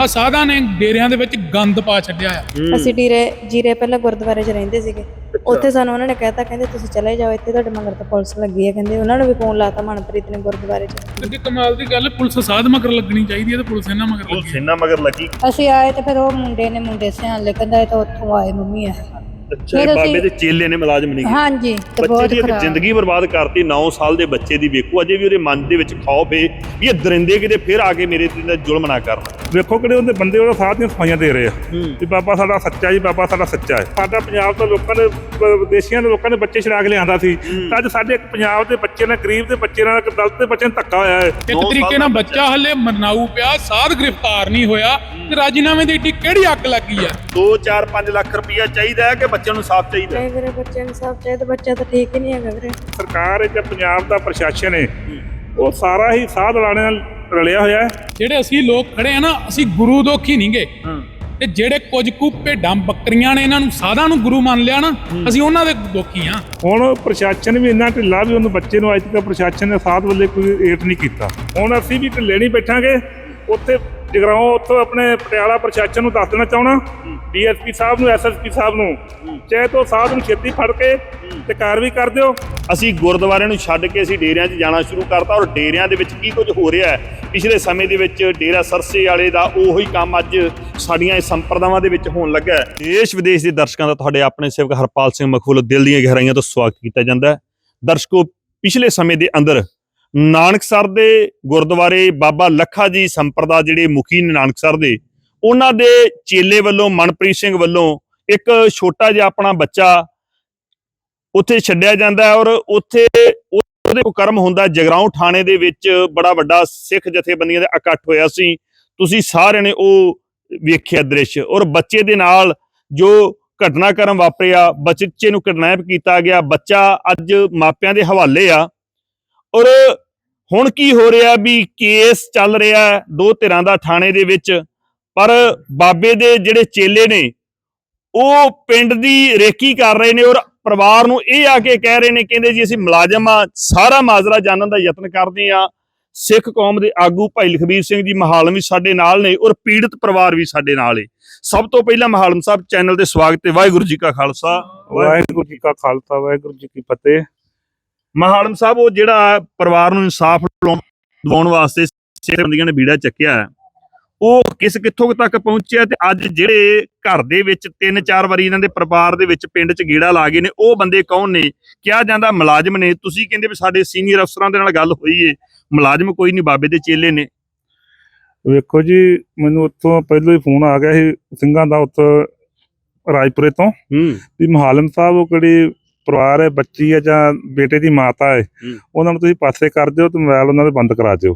ਆ ਸਾਧਾਂ ਨੇ ਡੇਰਿਆਂ ਦੇ ਵਿੱਚ ਗੰਦ ਪਾ ਛੱਡਿਆ ਆ। ਅਸੀਂ ਡੀਰੇ ਜੀਰੇ ਪਹਿਲਾਂ ਗੁਰਦੁਆਰੇ 'ਚ ਰਹਿੰਦੇ ਸੀਗੇ। ਉੱਥੇ ਸਾਨੂੰ ਉਹਨਾਂ ਨੇ ਕਹਿਤਾ ਕਹਿੰਦੇ ਤੁਸੀਂ ਚਲੇ ਜਾਓ ਇੱਥੇ ਤੁਹਾਡੇ ਮਗਰ ਤਾਂ ਪੁਲਿਸ ਲੱਗੀ ਹੈ ਕਹਿੰਦੇ ਉਹਨਾਂ ਨੂੰ ਵੀ ਫੋਨ ਲਾਤਾ ਮਨਪ੍ਰੀਤ ਨੇ ਗੁਰਦੁਆਰੇ 'ਚ। ਤੇ ਕਮਾਲ ਦੀ ਗੱਲ ਪੁਲਿਸ ਸਾਧ ਮਗਰ ਲੱਗਣੀ ਚਾਹੀਦੀ ਹੈ ਤੇ ਪੁਲਿਸ ਇਹਨਾਂ ਮਗਰ ਲੱਗੀ ਹੈ। ਸਿੰਨਾ ਮਗਰ ਲੱਗੀ। ਅਸੀਂ ਆਏ ਤੇ ਫਿਰ ਉਹ ਮੁੰਡੇ ਨੇ ਮੁੰਡੇ ਸਿਆਣ ਲੈ ਕਹਿੰਦਾ ਇਹ ਤਾਂ ਉੱਥੋਂ ਆਏ ਮੰਮੀ ਆ। ਅੱਛਾ ਫਿਰ ਇਹ ਬਾਬੇ ਅਸੀਂ- ਦੇ ਚੇਲੇ ਨੇ ਮੁਲਾਜ਼ਮ ਨਹੀਂ ਹਾਂਜੀ ਤੇ ਬੱਚੇ ਬਹੁਤ ਦੀ ਇੱਕ ਖਰਾਬ। ਜ਼ਿੰਦਗੀ ਬਰਬਾਦ ਕਰਤੀ 9 ਸਾਲ ਦੇ ਬੱਚੇ ਦੀ ਵੇਖੋ ਅਜੇ ਵੀ ਉਹਦੇ ਮਨ ਦੇ ਵਿੱਚ ਖੌਫ ਹੈ ਵੀ ਇਹ ਦਰਿੰਦੇ ਕਿਤੇ ਫਿਰ ਆ ਕੇ ਮੇਰੇ ਤੇ ਜ਼ੁਲਮ ਨਾ ਕਰਨ। ਵੇਖੋ ਕਿਹੜੇ ਉਹਦੇ ਬੰਦੇ ਉਹਦਾ ਸਾਥ ਦੀਆਂ ਸਫਾਈਆਂ ਦੇ ਰਹੇ ਆ। ਵੀ ਬਾਬਾ ਸਾਡਾ ਸੱਚਾ ਜੀ ਬਾਬਾ ਸਾਡਾ ਸੱਚਾ ਹੈ। ਸਾਡਾ ਪੰਜਾਬ ਤੋਂ ਲੋਕਾਂ ਨੇ ਬ- ਵਿਦੇਸ਼ੀਆਂ ਦੇ ਲੋਕਾਂ ਨੇ ਬੱਚੇ ਛੜਾ ਕੇ ਲਿਆਂਦਾ ਸੀ। ਤਾਂ ਅੱਜ ਸਾਡੇ ਇੱਕ ਪੰਜਾਬ ਦੇ ਬੱਚੇ ਨਾਲ ਗਰੀਬ ਦੇ ਬੱਚੇ ਨਾਲ ਇੱਕ ਦਲਿਤ ਦੇ ਬੱਚੇ ਨਾਲ ਧੱਕਾ ਹੋਇਆ ਹੈ। ਇੱਕ ਨੌ ਤਰੀਕੇ ਸਾਲ ਨਾਲ ਦਾ ਬੱਚਾ ਹਲੇ ਮਰਨਾਊ ਪਿਆ ਸਾਧ ਗ੍ਰਿਫਤਾਰ ਨਹੀਂ ਹੋਇਆ। ਤੇ ਰਾਜੀਨਾਮੇ ਦੀ ਏਡੀ ਕਿਹੜੀ ਅੱਗ ਲੱਗੀ ਆ 2 4 5 ਲੱਖ ਰੁਪਇਆ ਚਾਹੀਦਾ ਹੈ ਕਿ ਬੱਚਿਆਂ ਨੂੰ ਸਾਫ਼ ਚਾਹੀਦਾ? ਨਹੀਂ ਵੀਰੇ ਬੱਚੇ ਨੂੰ ਸਭ ਚਾਹੀਦਾ ਬੱਚਾ ਤਾਂ ਠੀਕ ਹੀ ਨਹੀਂ ਹੈਗਾ ਵੀਰੇ। ਸਰਕਾਰ ਹੈ ਜਾਂ ਪੰਜਾਬ ਦਾ ਪ੍ਰਸ਼ਾਸਨ ਹੈ ਉਹ ਸਾਰਾ ਹੀ ਸਾਧ ਲਾਣੇ ਨਾਲ ਰਲਿਆ ਹੋਇਆ ਹੈ। ਜਿਹੜੇ ਅਸੀਂ ਲੋਕ ਖੜੇ ਆ ਨਾ ਅਸੀਂ ਗੁਰੂ ਦੋਖੀ ਨਹੀਂਗੇ ਤੇ ਜਿਹੜੇ ਕੁਝ ਕੁ ਭੇਡਾਂ ਬੱਕਰੀਆਂ ਨੇ ਇਹਨਾਂ ਨੂੰ ਸਾਧਾਂ ਨੂੰ ਗੁਰੂ ਮੰਨ ਲਿਆ ਨਾ ਅਸੀਂ ਉਹਨਾਂ ਦੇ ਦੋਖੀ ਆ। ਹੁਣ ਪ੍ਰਸ਼ਾਸਨ ਵੀ ਇੰਨਾ ਢਿੱਲਾ ਵੀ ਉਹਨੂੰ ਬੱਚੇ ਨੂੰ ਅੱਜ ਤੱਕ ਪ੍ਰਸ਼ਾਸਨ ਨੇ ਸਾਧ ਵੱਲੇ ਕੋਈ ਏਟ ਨਹੀਂ ਕੀਤਾ। ਹੁਣ ਅਸੀਂ ਵੀ ਢਿੱਲੇ ਨਹੀਂ ਬੈਠਾਂਗੇ ਉੱਥੇ ਜਗਰਾਉਂ ਉੱਥੋਂ ਆਪਣੇ ਪਟਿਆਲਾ ਪ੍ਰਸ਼ਾਸਨ ਨੂੰ ਦੱਸ ਦੇਣਾ ਚਾਹਣਾ ਡੀਐਸਪੀ ਸਾਹਿਬ ਨੂੰ ਐਸਐਸਪੀ ਸਾਹਿਬ ਨੂੰ। ਚਾਹੇ ਤੋਂ ਸਾਧ ਨੂੰ ਛੇਤੀ ਫੜ ਕੇ ਤੇ ਕਾਰਵਾਈ ਕਰ ਦਿਓ। ਅਸੀਂ ਗੁਰਦੁਆਰੇ ਨੂੰ ਛੱਡ ਕੇ ਅਸੀਂ ਡੇਰਿਆਂ 'ਚ ਜਾਣਾ ਸ਼ੁਰੂ ਕਰਤਾ ਔਰ ਡੇਰਿਆਂ ਦੇ ਵਿੱਚ ਕੀ ਕੁਝ ਹੋ ਰਿਹਾ ਹੈ? ਪਿਛਲੇ ਸਮੇਂ ਦੇ ਵਿੱਚ ਡੇਰਾ ਸਰਸੇ ਵਾਲੇ ਦਾ ਉਹੀ ਕੰਮ ਅੱਜ ਸਾਡੀਆਂ ਇਹ ਸੰਪਰਦਾਵਾਂ ਦੇ ਵਿੱਚ ਹੋਣ ਲੱਗਾ ਹੈ। ਦੇਸ਼ ਵਿਦੇਸ਼ ਦੇ ਦਰਸ਼ਕਾਂ ਦਾ ਤੁਹਾਡੇ ਆਪਣੇ ਸੇਵਕ ਹਰਪਾਲ ਸਿੰਘ ਮਖਬੂਲ ਦਿਲ ਦੀਆਂ ਗਹਿਰਾਈਆਂ ਤੋਂ ਸਵਾਗਤ ਕੀਤਾ ਜਾਂਦਾ ਹੈ। ਦਰਸ਼ਕੋ ਪਿਛਲੇ ਸਮੇਂ ਦੇ ਅੰਦਰ ਨਾਨਕਸਰ ਦੇ ਗੁਰਦੁਆਰੇ ਬਾਬਾ ਲੱਖਾ ਜੀ ਸੰਪਰਦਾ ਜਿਹੜੇ ਮੁਖੀ ਨੇ ਨਾਨਕਸਰ ਦੇ, ਉਹਨਾਂ ਦੇ ਚੇਲੇ ਵੱਲੋਂ, ਮਨਪ੍ਰੀਤ ਸਿੰਘ ਵੱਲੋਂ ਇੱਕ ਛੋਟਾ ਜਿਹਾ ਆਪਣਾ ਬੱਚਾ ਉੱਥੇ ਛੱਡਿਆ ਜਾਂਦਾ ਔਰ ਉੱਥੇ ਉਹਦੇ ਕੋ ਕਰਮ ਹੁੰਦਾ ਜਗਰਾਉਂ ਥਾਣੇ ਦੇ ਵਿੱਚ ਬੜਾ ਵੱਡਾ ਸਿੱਖ ਜਥੇਬੰਦੀਆਂ ਦਾ ਇਕੱਠ ਹੋਇਆ ਸੀ। ਤੁਸੀਂ ਸਾਰਿਆਂ ਨੇ ਉਹ ਵੇਖਿਆ ਦ੍ਰਿਸ਼ ਔਰ ਬੱਚੇ ਦੇ ਨਾਲ ਜੋ ਘਟਨਾਕ੍ਰਮ ਵਾਪਰਿਆ, ਬੱਚੇ ਨੂੰ ਕਿਡਨੈਪ ਕੀਤਾ ਗਿਆ, ਬੱਚਾ ਅੱਜ ਮਾਪਿਆਂ ਦੇ ਹਵਾਲੇ ਆ ਔਰ ਹੁਣ ਕੀ ਹੋ ਰਿਹਾ ਵੀ ਕੇਸ ਚੱਲ ਰਿਹਾ ਦੋ ਧਿਰਾਂ ਦਾ ਥਾਣੇ ਦੇ ਵਿੱਚ, ਪਰ ਬਾਬੇ ਦੇ ਜਿਹੜੇ ਚੇਲੇ ਨੇ, ਉਹ ਪਿੰਡ ਦੀ ਰੇਕੀ ਕਰ ਰਹੇ ਨੇ ਔਰ ਪਰਿਵਾਰ ਨੂੰ ਇਹ ਆ ਕੇ ਕਹਿ ਰਹੇ ਨੇ, ਕਹਿੰਦੇ ਜੀ ਅਸੀਂ ਮੁਲਾਜ਼ਮ ਆ, ਸਾਰਾ ਮਾਜਰਾ ਜਾਣਨ ਦਾ ਯਤਨ ਕਰਦੇ ਆ ਸਿੱਖ ਕੌਮ ਦੇ ਆਗੂ ਭਾਈ ਲਖਬੀਰ ਸਿੰਘ ਜੀ ਮਹਾਲਮ ਵੀ ਸਾਡੇ ਨਾਲ ਨੇ ਔਰ ਪੀੜਤ ਪਰਿਵਾਰ ਵੀ ਸਾਡੇ ਨਾਲ ਏ। ਸਭ ਤੋਂ ਪਹਿਲਾਂ ਮਹਾਲਮ ਸਾਹਿਬ ਚੈਨਲ ਤੇ ਸਵਾਗਤ ਹੈ, ਵਾਹਿਗੁਰੂ ਜੀ ਕਾ ਖਾਲਸਾ। ਵਾਹਿਗੁਰੂ ਜੀ ਕਾ ਖਾਲਸਾ, ਵਾਹਿਗੁਰੂ ਜੀ ਕੀ ਫਤਿਹ। ਮਹਾਲਮ ਸਾਹਿਬ ਉਹ ਜਿਹੜਾ ਪਰਿਵਾਰ ਨੂੰ ਇਨਸਾਫ ਦਿਵਾਉਣ ਵਾਸਤੇ ਸਿੱਖ ਬੰਦੀਆਂ ਨੇ ਬੀੜਾ ਚੱਕਿਆ ਉਹ ਕਿਸ ਕਿੱਥੋਂ ਤੱਕ ਪਹੁੰਚਿਆ ਤੇ ਅੱਜ ਜਿਹੜੇ ਘਰ ਦੇ ਵਿੱਚ ਤਿੰਨ ਚਾਰ ਵਾਰੀ ਇਹਨਾਂ ਦੇ ਪਰਿਵਾਰ ਦੇ ਵਿੱਚ ਪਿੰਡ 'ਚ ਗੇੜਾ ਲਾ ਗਏ ਨੇ ਉਹ ਬੰਦੇ ਕੌਣ ਨੇ? ਕਿਹਾ ਜਾਂਦਾ ਮੁਲਾਜ਼ਮ ਨੇ। ਤੁਸੀਂ ਕਹਿੰਦੇ ਵੀ ਸਾਡੇ ਸੀਨੀਅਰ ਅਫਸਰਾਂ ਦੇ ਨਾਲ ਗੱਲ ਹੋਈ ਏ। ਮੁਲਾਜ਼ਮ ਕੋਈ ਨਹੀਂ ਬਾਬੇ ਦੇ ਚੇਲੇ ਨੇ। ਵੇਖੋ ਜੀ ਮੈਨੂੰ ਉੱਥੋਂ ਪਹਿਲਾਂ ਹੀ ਫੋਨ ਆ ਗਿਆ ਸੀ ਸਿੰਘਾਂ ਦਾ ਉੱਥੋਂ ਰਾਜਪੁਰੇ ਤੋਂ। ਵੀ ਮਹਾਲਮ ਸਾਹਿਬ ਉਹ ਕਿਹੜੀ ਪਰਿਵਾਰ ਹੈ ਬੱਚੀ ਹੈ ਜਾਂ ਬੇਟੇ ਦੀ ਮਾਤਾ ਹੈ। ਉਹਨਾਂ ਨੂੰ ਤੁਸੀਂ ਪਾਸੇ ਕਰ ਦਿਓ ਤੇ ਮੋਬਾਈਲ ਉਹਨਾਂ ਦੇ ਬੰਦ ਕਰਾ ਦਿਓ।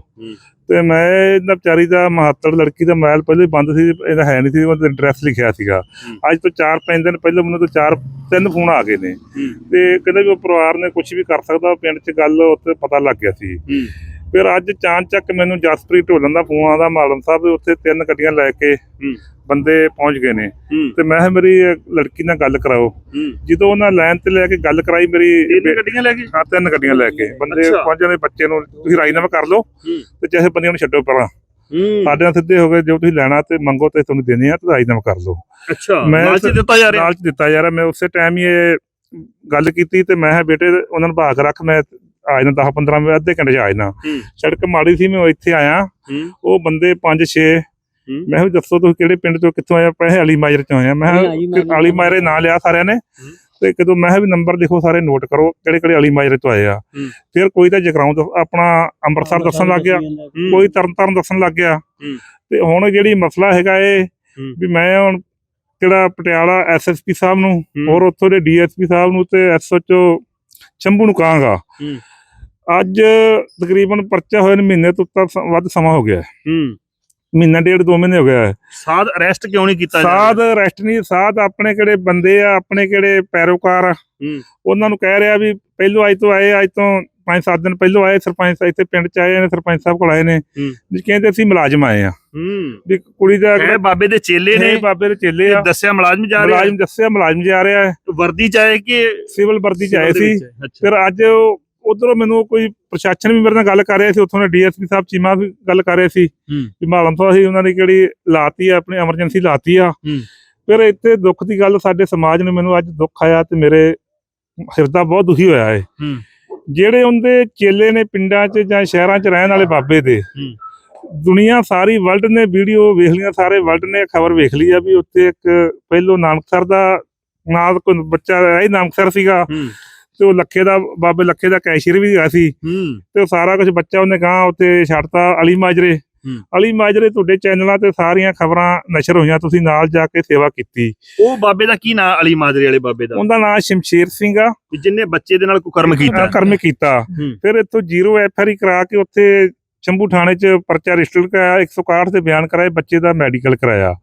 ਤੇ ਮੈਂ ਇਹਨਾਂ ਵਿਚਾਰੀ ਦਾ ਮਹੱਤਵ ਲੜਕੀ ਦਾ ਮੋਬਾਈਲ ਪਹਿਲਾਂ ਬੰਦ ਸੀ ਇਹਦਾ ਹੈ ਨਹੀਂ ਸੀ ਉਹਦੇ ਐਡਰੈਸ ਲਿਖਿਆ ਸੀਗਾ। ਅੱਜ ਤੋਂ 4-5 ਦਿਨ ਪਹਿਲਾਂ ਮੈਨੂੰ ਤੋਂ ਚਾਰ ਤਿੰਨ ਫੋਨ ਆ ਗਏ ਨੇ ਤੇ ਕਹਿੰਦੇ ਵੀ ਉਹ ਪਰਿਵਾਰ ਨੇ ਕੁਝ ਵੀ ਕਰ ਸਕਦਾ ਪਿੰਡ 'ਚ ਗੱਲ ਉੱਥੇ ਪਤਾ ਲੱਗ ਗਿਆ ਸੀ। ਫਿਰ ਅੱਜ ਚਾਂਚ ਚੱਕ ਮੈਨੂੰ ਜਸਪ੍ਰੀਤ ਢੋਲਣ ਦਾ ਫੋਨ ਆਉਂਦਾ ਮਾਲਮ ਸਾਹਿਬ ਉੱਥੇ ਤਿੰਨ ਗੱਡੀਆਂ ਲੈ ਕੇ। ਬੰਦੇ ਪਹੁੰਚ ਗਏ ਨੇ। ਤੇ ਮੈਂ ਕਿਹਾ ਮੇਰੀ ਲੜਕੀ ਨਾਲ ਗੱਲ ਕਰਾਓ। ਜਦੋਂ ਉਹਨਾਂ ਲਾਈਨ ਤੇ ਲੈ ਕੇ ਗੱਲ ਕਰਾਈ ਮੇਰੀ ਤਿੰਨ ਗੱਡੀਆਂ ਲੈ ਕੇ? ਹਾਂ, ਤਿੰਨ ਗੱਡੀਆਂ ਲੈ ਕੇ। ਬੰਦੇ। ਪਹੁੰਚ ਜਾਂਦੇ ਬੱਚੇ ਨੂੰ ਤੁਸੀਂ ਰਾਜੀਨਾਮਾ ਕਰ ਲਓ। ਤੇ ਚਾਹੇ ਬੰਦਿਆਂ ਨੂੰ ਛੱਡੋ ਪਰਾਂ ਸਾਡੇ ਨਾਲ ਸਿੱਧੇ ਹੋ ਗਏ ਜੋ ਤੁਸੀਂ ਲੈਣਾ ਤੇ ਮੰਗੋ ਤੇ ਤੁਹਾਨੂੰ ਦੇਣੇ ਆ ਤੇ ਰਾਜੀਨਾਮਾ ਕਰ ਲਓ। ਅੱਛਾ ਮੈਂ ਨਾਲ 'ਚ ਦਿੱਤਾ ਜਾ ਰਿਹਾ? ਮੈਂ ਉਸੇ ਟਾਈਮ ਹੀ ਇਹ ਗੱਲ ਕੀਤੀ ਤੇ ਮੈਂ ਕਿਹਾ ਬੇਟੇ ਉਹਨਾਂ ਨੂੰ ਭਾਗ ਰੱਖ ਮੈਂ ਆ ਜਾਣਾ 10 15 ਮਿੰਟ ਅੱਧੇ ਘੰਟੇ ਚ ਆ ਜਾਣਾ ਹੂੰ। ਸੜਕ ਮਾੜੀ ਸੀ ਮੈਂ ਇੱਥੇ ਆਇਆ। ਉਹ ਬੰਦੇ 5 6 ਹੂੰ। ਮੈਂ ਕਿਹਾ ਦੱਸੋ ਤੁਸੀਂ ਕਿਹੜੇ ਪਿੰਡ ਤੋਂ ਕਿੱਥੋਂ ਆਏ ਪੈਸੇ ਅਲੀ ਮਾਜਰੇ ਤੋਂ ਆਏ ਆ ਮੈਂ ਕਿਹਾ ਅਲੀ ਮਾਜਰੇ ਨਾਂ ਲਿਆ ਸਾਰਿਆਂ ਨੇ। ਤੇ ਕਦੋਂ ਮੈਂ ਵੀ ਨੰਬਰ ਲਿਖੋ ਸਾਰੇ ਨੋਟ ਕਰੋ ਕਿਹੜੇ ਕਿਹੜੇ ਅਲੀ ਮਾਜਰੇ ਤੋਂ ਆਏ ਆ। ਫਿਰ ਕੋਈ ਤਾਂ ਜਗਰਾਉਂ ਤੋਂ ਆਪਣਾ ਅੰਮ੍ਰਿਤਸਰ ਦੱਸਣ ਲੱਗ ਗਿਆ। ਕੋਈ ਤਰਨਤਾਰਨ ਦੱਸਣ ਲੱਗ ਗਿਆ। ਤੇ ਹੁਣ ਜਿਹੜੀ ਮਸਲਾ ਹੈਗਾ ਇਹ। ਵੀ ਮੈਂ ਹੁਣ ਕਿਹੜਾ ਪਟਿਆਲਾ ਐਸਐਸਪੀ ਸਾਹਿਬ ਨੂੰ। ਹੋਰ ਉੱਥੋਂ ਦੇ ਡੀਐਸਪੀ ਸਾਹਿਬ ਨੂੰ ਤੇ ਐਸਐਚਓ ਚੰਬੂ ਨੂੰ ਕਹਾਂਗਾ। ਅੱਜ ਤਕਰੀਬਨ ਪਰਚਾ ਹੋਏ ਨੂੰ ਮਹੀਨੇ ਤੋਂ ਵੱਧ ਸਮਾਂ ਹੋ ਗਿਆ ਹੈ। ਮਹੀਨਾ ਡੇਢ ਦੋ ਮਹੀਨੇ ਹੋ ਗਿਆ ਹੈ। ਸਾਧ ਅਰੈਸਟ ਕਿਉਂ ਨਹੀਂ ਕੀਤਾ ਸਾਧ ਰੈਸਟ ਨਹੀਂ ਸਾਧ ਆਪਣੇ ਕਿਹੜੇ ਬੰਦੇ ਆ ਆਪਣੇ ਕਿਹੜੇ ਪੈਰੋਕਾਰ ਆ। ਉਹਨਾਂ ਨੂੰ ਕਹਿ ਰਿਹਾ ਵੀ ਪਹਿਲੋਂ ਅੱਜ ਤੋਂ ਆਏ ਅੱਜ ਤੋਂ 5-7 ਦਿਨ ਪਹਿਲੋਂ ਆਏ ਸਰਪੰਚ ਸਾਹਿਬ ਇੱਥੇ ਪਿੰਡ ਚ ਆਏ ਨੇ ਸਰਪੰਚ ਸਾਹਿਬ ਕੋਲ ਆਏ ਨੇ। ਵੀ ਕਹਿੰਦੇ ਅਸੀਂ ਮੁਲਾਜ਼ਮ ਆਏ ਆ। ਹੂੰ। ਵੀ ਕੁੜੀ ਦਾ ਇਹ ਬਾਬੇ ਦੇ ਚੇਲੇ ਨੇ। ਬਾਬੇ ਦੇ ਚੇਲੇ ਆ। ਦੱਸਿਆ ਮੁਲਾਜ਼ਮ ਜਾ ਰਿਹਾ ਮੁਲਾਜ਼ਮ ਦੱਸਿਆ ਮੁਲਾਜ਼ਮ ਜਾ ਰਿਹਾ ਹੈ। ਵਰਦੀ ਚ ਆਏ ਕਿ ਸਿਵਲ ਵਰਦੀ ਚ ਆਏ ਸੀ। ਫਿਰ ਅੱਜ ਉਹ ਉਧਰੋਂ ਮੈਨੂੰ ਕੋਈ ਪ੍ਰਸ਼ਾਸਨ ਵੀ ਮੇਰੇ ਨਾਲ ਗੱਲ ਕਰ ਰਿਹਾ ਸੀ ਉੱਥੋਂ ਦੇ ਡੀਐਸਪੀ ਸਾਹਿਬ ਚੀਮਾ ਵੀ ਗੱਲ ਕਰ ਰਹੇ ਸੀ। ਕਿ ਮਾਲਮ ਤੋਂ ਅਸੀਂ ਉਹਨਾਂ ਨੇ ਕਿਹੜੀ ਲਾਤੀ ਆ ਆਪਣੀ ਐਮਰਜੈਂਸੀ ਲਾਤੀ ਆ। ਫਿਰ ਇੱਥੇ ਦੁੱਖ ਦੀ ਗੱਲ ਸਾਡੇ ਸਮਾਜ ਨੂੰ ਮੈਨੂੰ ਅੱਜ ਦੁੱਖ ਆਇਆ ਤੇ ਮੇਰੇ ਹਿਰਦਾ ਬਹੁਤ ਦੁਖੀ ਹੋਇਆ ਹੈ। ਜਿਹੜੇ ਉਹਦੇ ਚੇਲੇ ਨੇ ਪਿੰਡਾਂ 'ਚ ਜਾਂ ਸ਼ਹਿਰਾਂ 'ਚ ਰਹਿਣ ਵਾਲੇ ਬਾਬੇ ਦੇ ਦੁਨੀਆ ਸਾਰੀ ਵਰਲਡ ਨੇ ਵੀਡੀਓ ਵੇਖ ਲਈਆਂ ਸਾਰੇ ਵਰਲਡ ਨੇ ਖਬਰ ਵੇਖ ਲਈ ਆ ਵੀ ਉੱਥੇ ਇੱਕ ਪਹਿਲੋਂ ਨਾਨਕਸਰ ਦਾ ਨਾਲ ਕੋਈ ਬੱਚਾ ਆਇਆ ਹੀ ਨਾਨਕਸਰ ਸੀਗਾ। ਤੇ ਉਹ ਲੱਖੇ ਦਾ ਬਾਬੇ ਲੱਖੇ ਦਾ ਕੈਸ਼ੀਅਰ ਵੀ ਹੈਗਾ ਸੀ। ਹੂੰ। ਤੇ ਉਹ ਸਾਰਾ ਕੁਝ ਬੱਚਾ ਉਹਨੇ ਗਾਂ ਉੱਤੇ ਛੱਡਤਾ ਅਲੀ ਮਾਜਰੇ। ਅਲੀ ਮਾਜਰੇ ਤੁਹਾਡੇ ਚੈਨਲਾਂ ਤੇ ਸਾਰੀਆਂ ਖਬਰਾਂ ਨਸ਼ਰ ਹੋਈਆਂ ਤੁਸੀਂ ਨਾਲ ਜਾ ਕੇ ਸੇਵਾ ਕੀਤੀ। ਉਹ ਬਾਬੇ ਦਾ ਕੀ ਨਾਂ ਅਲੀ ਮਾਜਰੇ ਵਾਲੇ ਬਾਬੇ ਦਾ? ਉਹਦਾ ਨਾਮ ਸ਼ਮਸ਼ੀਰ ਸਿੰਘ ਆ। ਜਿੰਨੇ ਬੱਚੇ ਦੇ ਨਾਲ ਕੋਈ ਕਰਮ ਕੀਤਾ ਕਰਮ ਕੀਤਾ। ਫਿਰ ਇੱਥੋਂ ਜ਼ੀਰੋ ਐਫਆਰਈ ਕਰਾ ਕੇ ਉੱਥੇ ਸ਼ੰਭੂ ਥਾਣੇ 'ਚ ਪਰਚਾ ਰਜਿਸਟਰ ਕਰਾਇਆ 161 ਤੇ ਬਿਆਨ ਕਰਾਏ ਬੱਚੇ ਦਾ ਮੈਡੀਕਲ ਕਰਾਇਆ।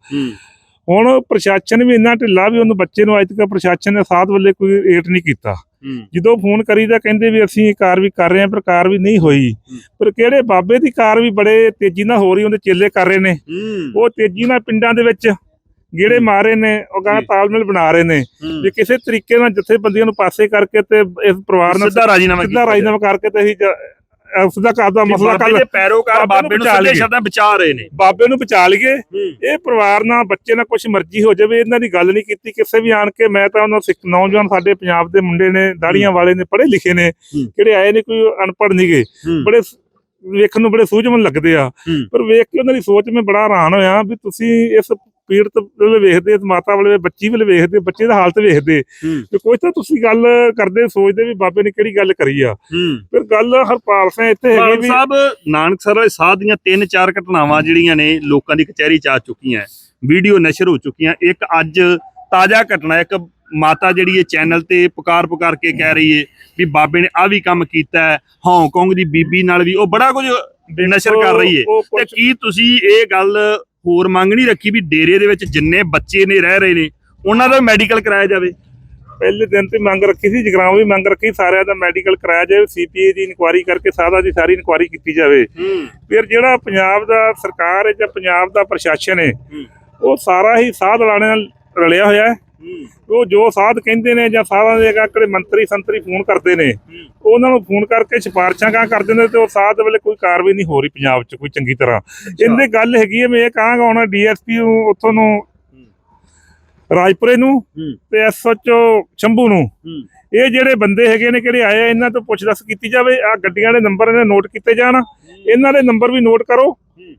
ਹੁਣ ਪ੍ਰਸ਼ਾਸਨ ਵੀ ਇੰਨਾ ਢਿੱਲਾ ਵੀ ਉਹਨੂੰ ਬੱਚੇ ਨੂੰ ਅੱਜ ਤੱਕ ਪ੍ਰਸ਼ਾਸਨ ਨੇ ਸਾਥ ਵੱਲੇ ਕੋਈ ਰੇਟ ਨਹੀਂ ਕੀਤਾ। ਜਦੋਂ ਫੋਨ ਕਰੀਦਾ ਕਹਿੰਦੇ ਵੀ ਅਸੀਂ ਕਾਰਵਾਈ ਕਰ ਰਹੇ ਹਾਂ ਪਰ ਕਾਰਵਾਈ ਨਹੀਂ ਹੋਈ। ਪਰ ਕਿਹੜੇ ਬਾਬੇ ਦੀ ਕਾਰਵਾਈ ਬੜੇ ਤੇਜ਼ੀ ਨਾਲ ਹੋ ਰਹੀ ਉਹਦੇ ਚੇਲੇ ਕਰ ਰਹੇ ਨੇ। ਉਹ ਤੇਜ਼ੀ ਨਾਲ ਪਿੰਡਾਂ ਦੇ ਵਿੱਚ ਗੇੜੇ ਮਾਰ ਨੇ ਉਹ ਗਾਂ। ਤਾਲਮੇਲ ਬਣਾ ਰਹੇ ਨੇ। ਵੀ ਕਿਸੇ ਤਰੀਕੇ ਨਾਲ ਜਥੇਬੰਦੀਆਂ ਨੂੰ ਪਾਸੇ ਕਰਕੇ ਤੇ ਇਸ ਪਰਿਵਾਰ ਨਾਲ ਸਿੱਧਾ ਰਾਜੀਨਾਮਾ ਸਿੱਧਾ ਰਾਜੀਨਾਮਾ ਕਰਕੇ ਤੇ ਅਸੀਂ ਅਹ ਸਿੱਧਾ ਘਰ ਦਾ ਮਸਲਾ ਬਾਬੇ ਕੱਲ ਦੇ ਪੈਰੋਕਾਰ ਬਾਬੇ ਨੂੰ ਸਿੱਧੇ। ਸ਼ਬਦਾਂ ਬਚਾ ਰਹੇ ਨੇ। ਬਾਬੇ ਨੂੰ ਬਚਾ ਲਈਏ। ਇਹ ਪਰਿਵਾਰ ਨਾਲ ਬੱਚੇ ਨਾਲ ਕੁਝ ਮਰਜ਼ੀ ਹੋ ਜਾਵੇ ਇਹਨਾਂ ਦੀ ਗੱਲ ਨਹੀਂ ਕੀਤੀ। ਕਿਸੇ ਵੀ ਆਣ ਕੇ ਮੈਂ ਤਾਂ ਉਹਨਾਂ ਸਿੱਖ ਨੌਜਵਾਨ ਸਾਡੇ ਪੰਜਾਬ ਦੇ ਮੁੰਡੇ ਨੇ ਦਾੜੀਆਂ ਵਾਲੇ ਨੇ ਪੜ੍ਹੇ ਲਿਖੇ ਨੇ। ਕਿਹੜੇ ਆਏ ਨੇ ਕੋਈ ਅਨਪੜ੍ਹ ਨਹੀਂਗੇ ਬੜੇ ਵੇਖਣ ਨੂੰ ਬੜੇ ਸੂਝਵਾਨ ਲੱਗਦੇ ਆ। ਪਰ ਵੇਖ ਕੇ ਉਹਨਾਂ ਦੀ ਸੋਚ ਮੈਂ ਬੜਾ ਹੈਰਾਨ ਹੋਇਆ ਵੀ ਤੁਸੀਂ ਇਸ ਪੀੜਤ ਵੱਲ ਵੇਖਦੇ ਮਾਤਾ ਵੱਲ ਬੱਚੀ ਵੱਲ ਵੇਖਦੇ ਬੱਚੇ ਦਾ ਹਾਲਤ ਵੇਖਦੇ ਤੇ ਕੋਈ ਤਾਂ ਤੁਸੀਂ ਗੱਲ ਕਰਦੇ ਸੋਚਦੇ ਵੀ ਬਾਬੇ ਨੇ ਕਿਹੜੀ ਗੱਲ ਕਰੀ ਆ। ਫਿਰ ਗੱਲ ਹਰਪਾਲ ਸਿੰਘ ਇੱਥੇ ਹੈਗੀ ਵੀ ਸਾਹਿਬ ਨਾਨਕਸਰ ਵਾਲੇ ਸਾਧ ਦੀਆਂ ਤਿੰਨ ਚਾਰ ਘਟਨਾਵਾਂ ਜਿਹੜੀਆਂ ਨੇ ਲੋਕਾਂ ਦੀ ਕਚਹਿਰੀ ਚ ਆ ਚੁੱਕੀਆਂ ਵੀਡੀਓ ਨਸ਼ਰ ਹੋ ਚੁੱਕੀਆਂ। ਇੱਕ ਅੱਜ ਤਾਜ਼ਾ ਘਟਨਾ ਇੱਕ ਮਾਤਾ ਜਿਹੜੀ ਇਹ ਚੈਨਲ ਤੇ ਪੁਕਾਰ ਪੁਕਾਰ ਕੇ ਕਹਿ ਰਹੀ ਏ ਵੀ ਬਾਬੇ ਨੇ ਆ ਵੀ ਕੰਮ ਕੀਤਾ ਹੈ। ਹਾਂਗਕਾਂਗ ਦੀ ਬੀਬੀ ਨਾਲ ਵੀ ਉਹ ਬੜਾ ਕੁਝ ਨਸ਼ਰ ਕਰ ਰਹੀ ਏ। ਤੇ ਕੀ ਤੁਸੀਂ ਇਹ ਗੱਲ ਹੋਰ ਮੰਗ ਨਹੀਂ ਰੱਖੀ ਵੀ ਡੇਰੇ ਦੇ ਵਿੱਚ ਜਿੰਨੇ ਬੱਚੇ ਨੇ ਰਹਿ ਰਹੇ ਨੇ ਉਹਨਾਂ ਦਾ ਮੈਡੀਕਲ ਕਰਾਇਆ ਜਾਵੇ। ਪਹਿਲੇ ਦਿਨ ਤੇ ਮੰਗ ਰੱਖੀ ਸੀ ਜਗਰਾਉਂ ਵੀ ਮੰਗ ਰੱਖੀ ਸਾਰਿਆਂ ਦਾ ਮੈਡੀਕਲ ਕਰਾਇਆ ਜਾਵੇ ਸੀਪੀਏ ਦੀ ਇਨਕੁਆਇਰੀ ਕਰਕੇ ਸਾਰਾ ਦੀ ਸਾਰੀ ਇਨਕੁਆਇਰੀ ਕੀਤੀ ਜਾਵੇ। ਫਿਰ ਜਿਹੜਾ ਪੰਜਾਬ ਦਾ ਸਰਕਾਰ ਹੈ ਜਾਂ ਪੰਜਾਬ ਦਾ ਪ੍ਰਸ਼ਾਸਨ ਹੈ। ਉਹ ਸਾਰਾ ਹੀ ਸਾਧ ਲਾਣੇ ਨਾਲ ਰਲਿਆ ਹੋਇਆ ਹੂੰ। ਉਹ ਜੋ ਸਾਧ ਕਹਿੰਦੇ ਨੇ ਜਾਂ ਸਾਧਾਂ ਦੇ ਕਿਹੜੇ ਮੰਤਰੀ ਸੰਤਰੀ ਫੋਨ ਕਰਦੇ ਨੇ ਉਹਨਾਂ ਨੂੰ ਫੋਨ ਕਰਕੇ ਸਿਫਾਰਸ਼ਾਂ ਕਾਂ ਕਰਦੇ ਨੇ ਤੇ ਉਹ ਸਾਧ ਵੇਲੇ ਕੋਈ ਕਾਰਵਾਈ ਨਹੀਂ ਹੋ ਰਹੀ ਪੰਜਾਬ 'ਚ ਕੋਈ ਚੰਗੀ ਤਰ੍ਹਾਂ। ਇਹਦੇ ਗੱਲ ਹੈਗੀ ਹੈ ਮੈਂ ਇਹ ਕਹਾਂਗਾ ਹੁਣ ਡੀਐਸਪੀ ਨੂੰ ਉੱਥੋਂ ਨੂੰ ਰਾਜਪੁਰੇ ਨੂੰ। ਤੇ ਐਸਐਚਓ ਸ਼ੰਭੂ ਨੂੰ। ਇਹ ਜਿਹੜੇ ਬੰਦੇ ਹੈਗੇ ਨੇ ਕਿਹੜੇ ਆਏ ਆ ਇਹਨਾਂ ਤੋਂ ਪੁੱਛ-ਦੱਸ ਕੀਤੀ ਜਾਵੇ। ਆ ਗੱਡੀਆਂ ਦੇ ਨੰਬਰ ਇਹਨੇ ਨੋਟ ਕੀਤੇ ਜਾਣ। ਇਹਨਾਂ ਦੇ ਨੰਬਰ ਵੀ ਨੋਟ ਕਰੋ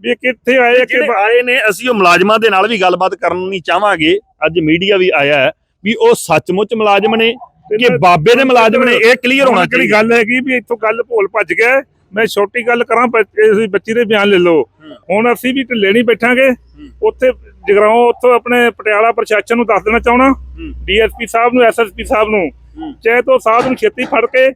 ਵੀ ਕਿੱਥੇ ਆਏ ਕਿ ਆਏ ਨੇ ਅਸੀਂ ਉਹ ਮੁਲਾਜ਼ਮਾਂ ਦੇ ਨਾਲ ਵੀ ਗੱਲਬਾਤ ਕਰਨੀ ਚਾਹਾਂਗੇ। ਅੱਜ ਮੀਡੀਆ ਵੀ ਆਇਆ ਹੈ ਵੀ ਉਹ ਸੱਚਮੁੱਚ ਮੁਲਾਜ਼ਮ ਨੇ ਕਿ ਬਾਬੇ ਦੇ ਮੁਲਾਜ਼ਮ ਨੇ? ਇਹ ਕਲੀਅਰ ਹੋਣਾ ਕਿਹੜੀ ਚਾਹੀਦਾ। ਗੱਲ ਹੈਗੀ ਵੀ ਇੱਥੋਂ ਗੱਲ ਭੁੱਲ ਭੱਜ ਗਿਆ। ਮੈਂ ਛੋਟੀ ਗੱਲ ਕਰਾਂ ਤੁਸੀਂ ਬੱਚੀ ਦੇ ਬਿਆਨ ਲੈ ਲਓ। ਹੁਣ ਅਸੀਂ ਵੀ ਢਿੱਲੇ ਨਹੀਂ ਬੈਠਾਂਗੇ। ਉੱਥੇ ਜਗਰਾਉਂ ਉੱਥੋਂ ਆਪਣੇ ਪਟਿਆਲਾ ਪ੍ਰਸ਼ਾਸਨ ਨੂੰ ਦੱਸ ਦੇਣਾ ਚਾਹਣਾ ਡੀਐਸਪੀ ਸਾਹਿਬ ਨੂੰ ਐਸਐਸਪੀ ਸਾਹਿਬ ਨੂੰ। ਚਾਹੇ ਤਾਂ ਸਾਹਿਬ ਨੂੰ ਛੇਤੀ ਫੜ ਕੇ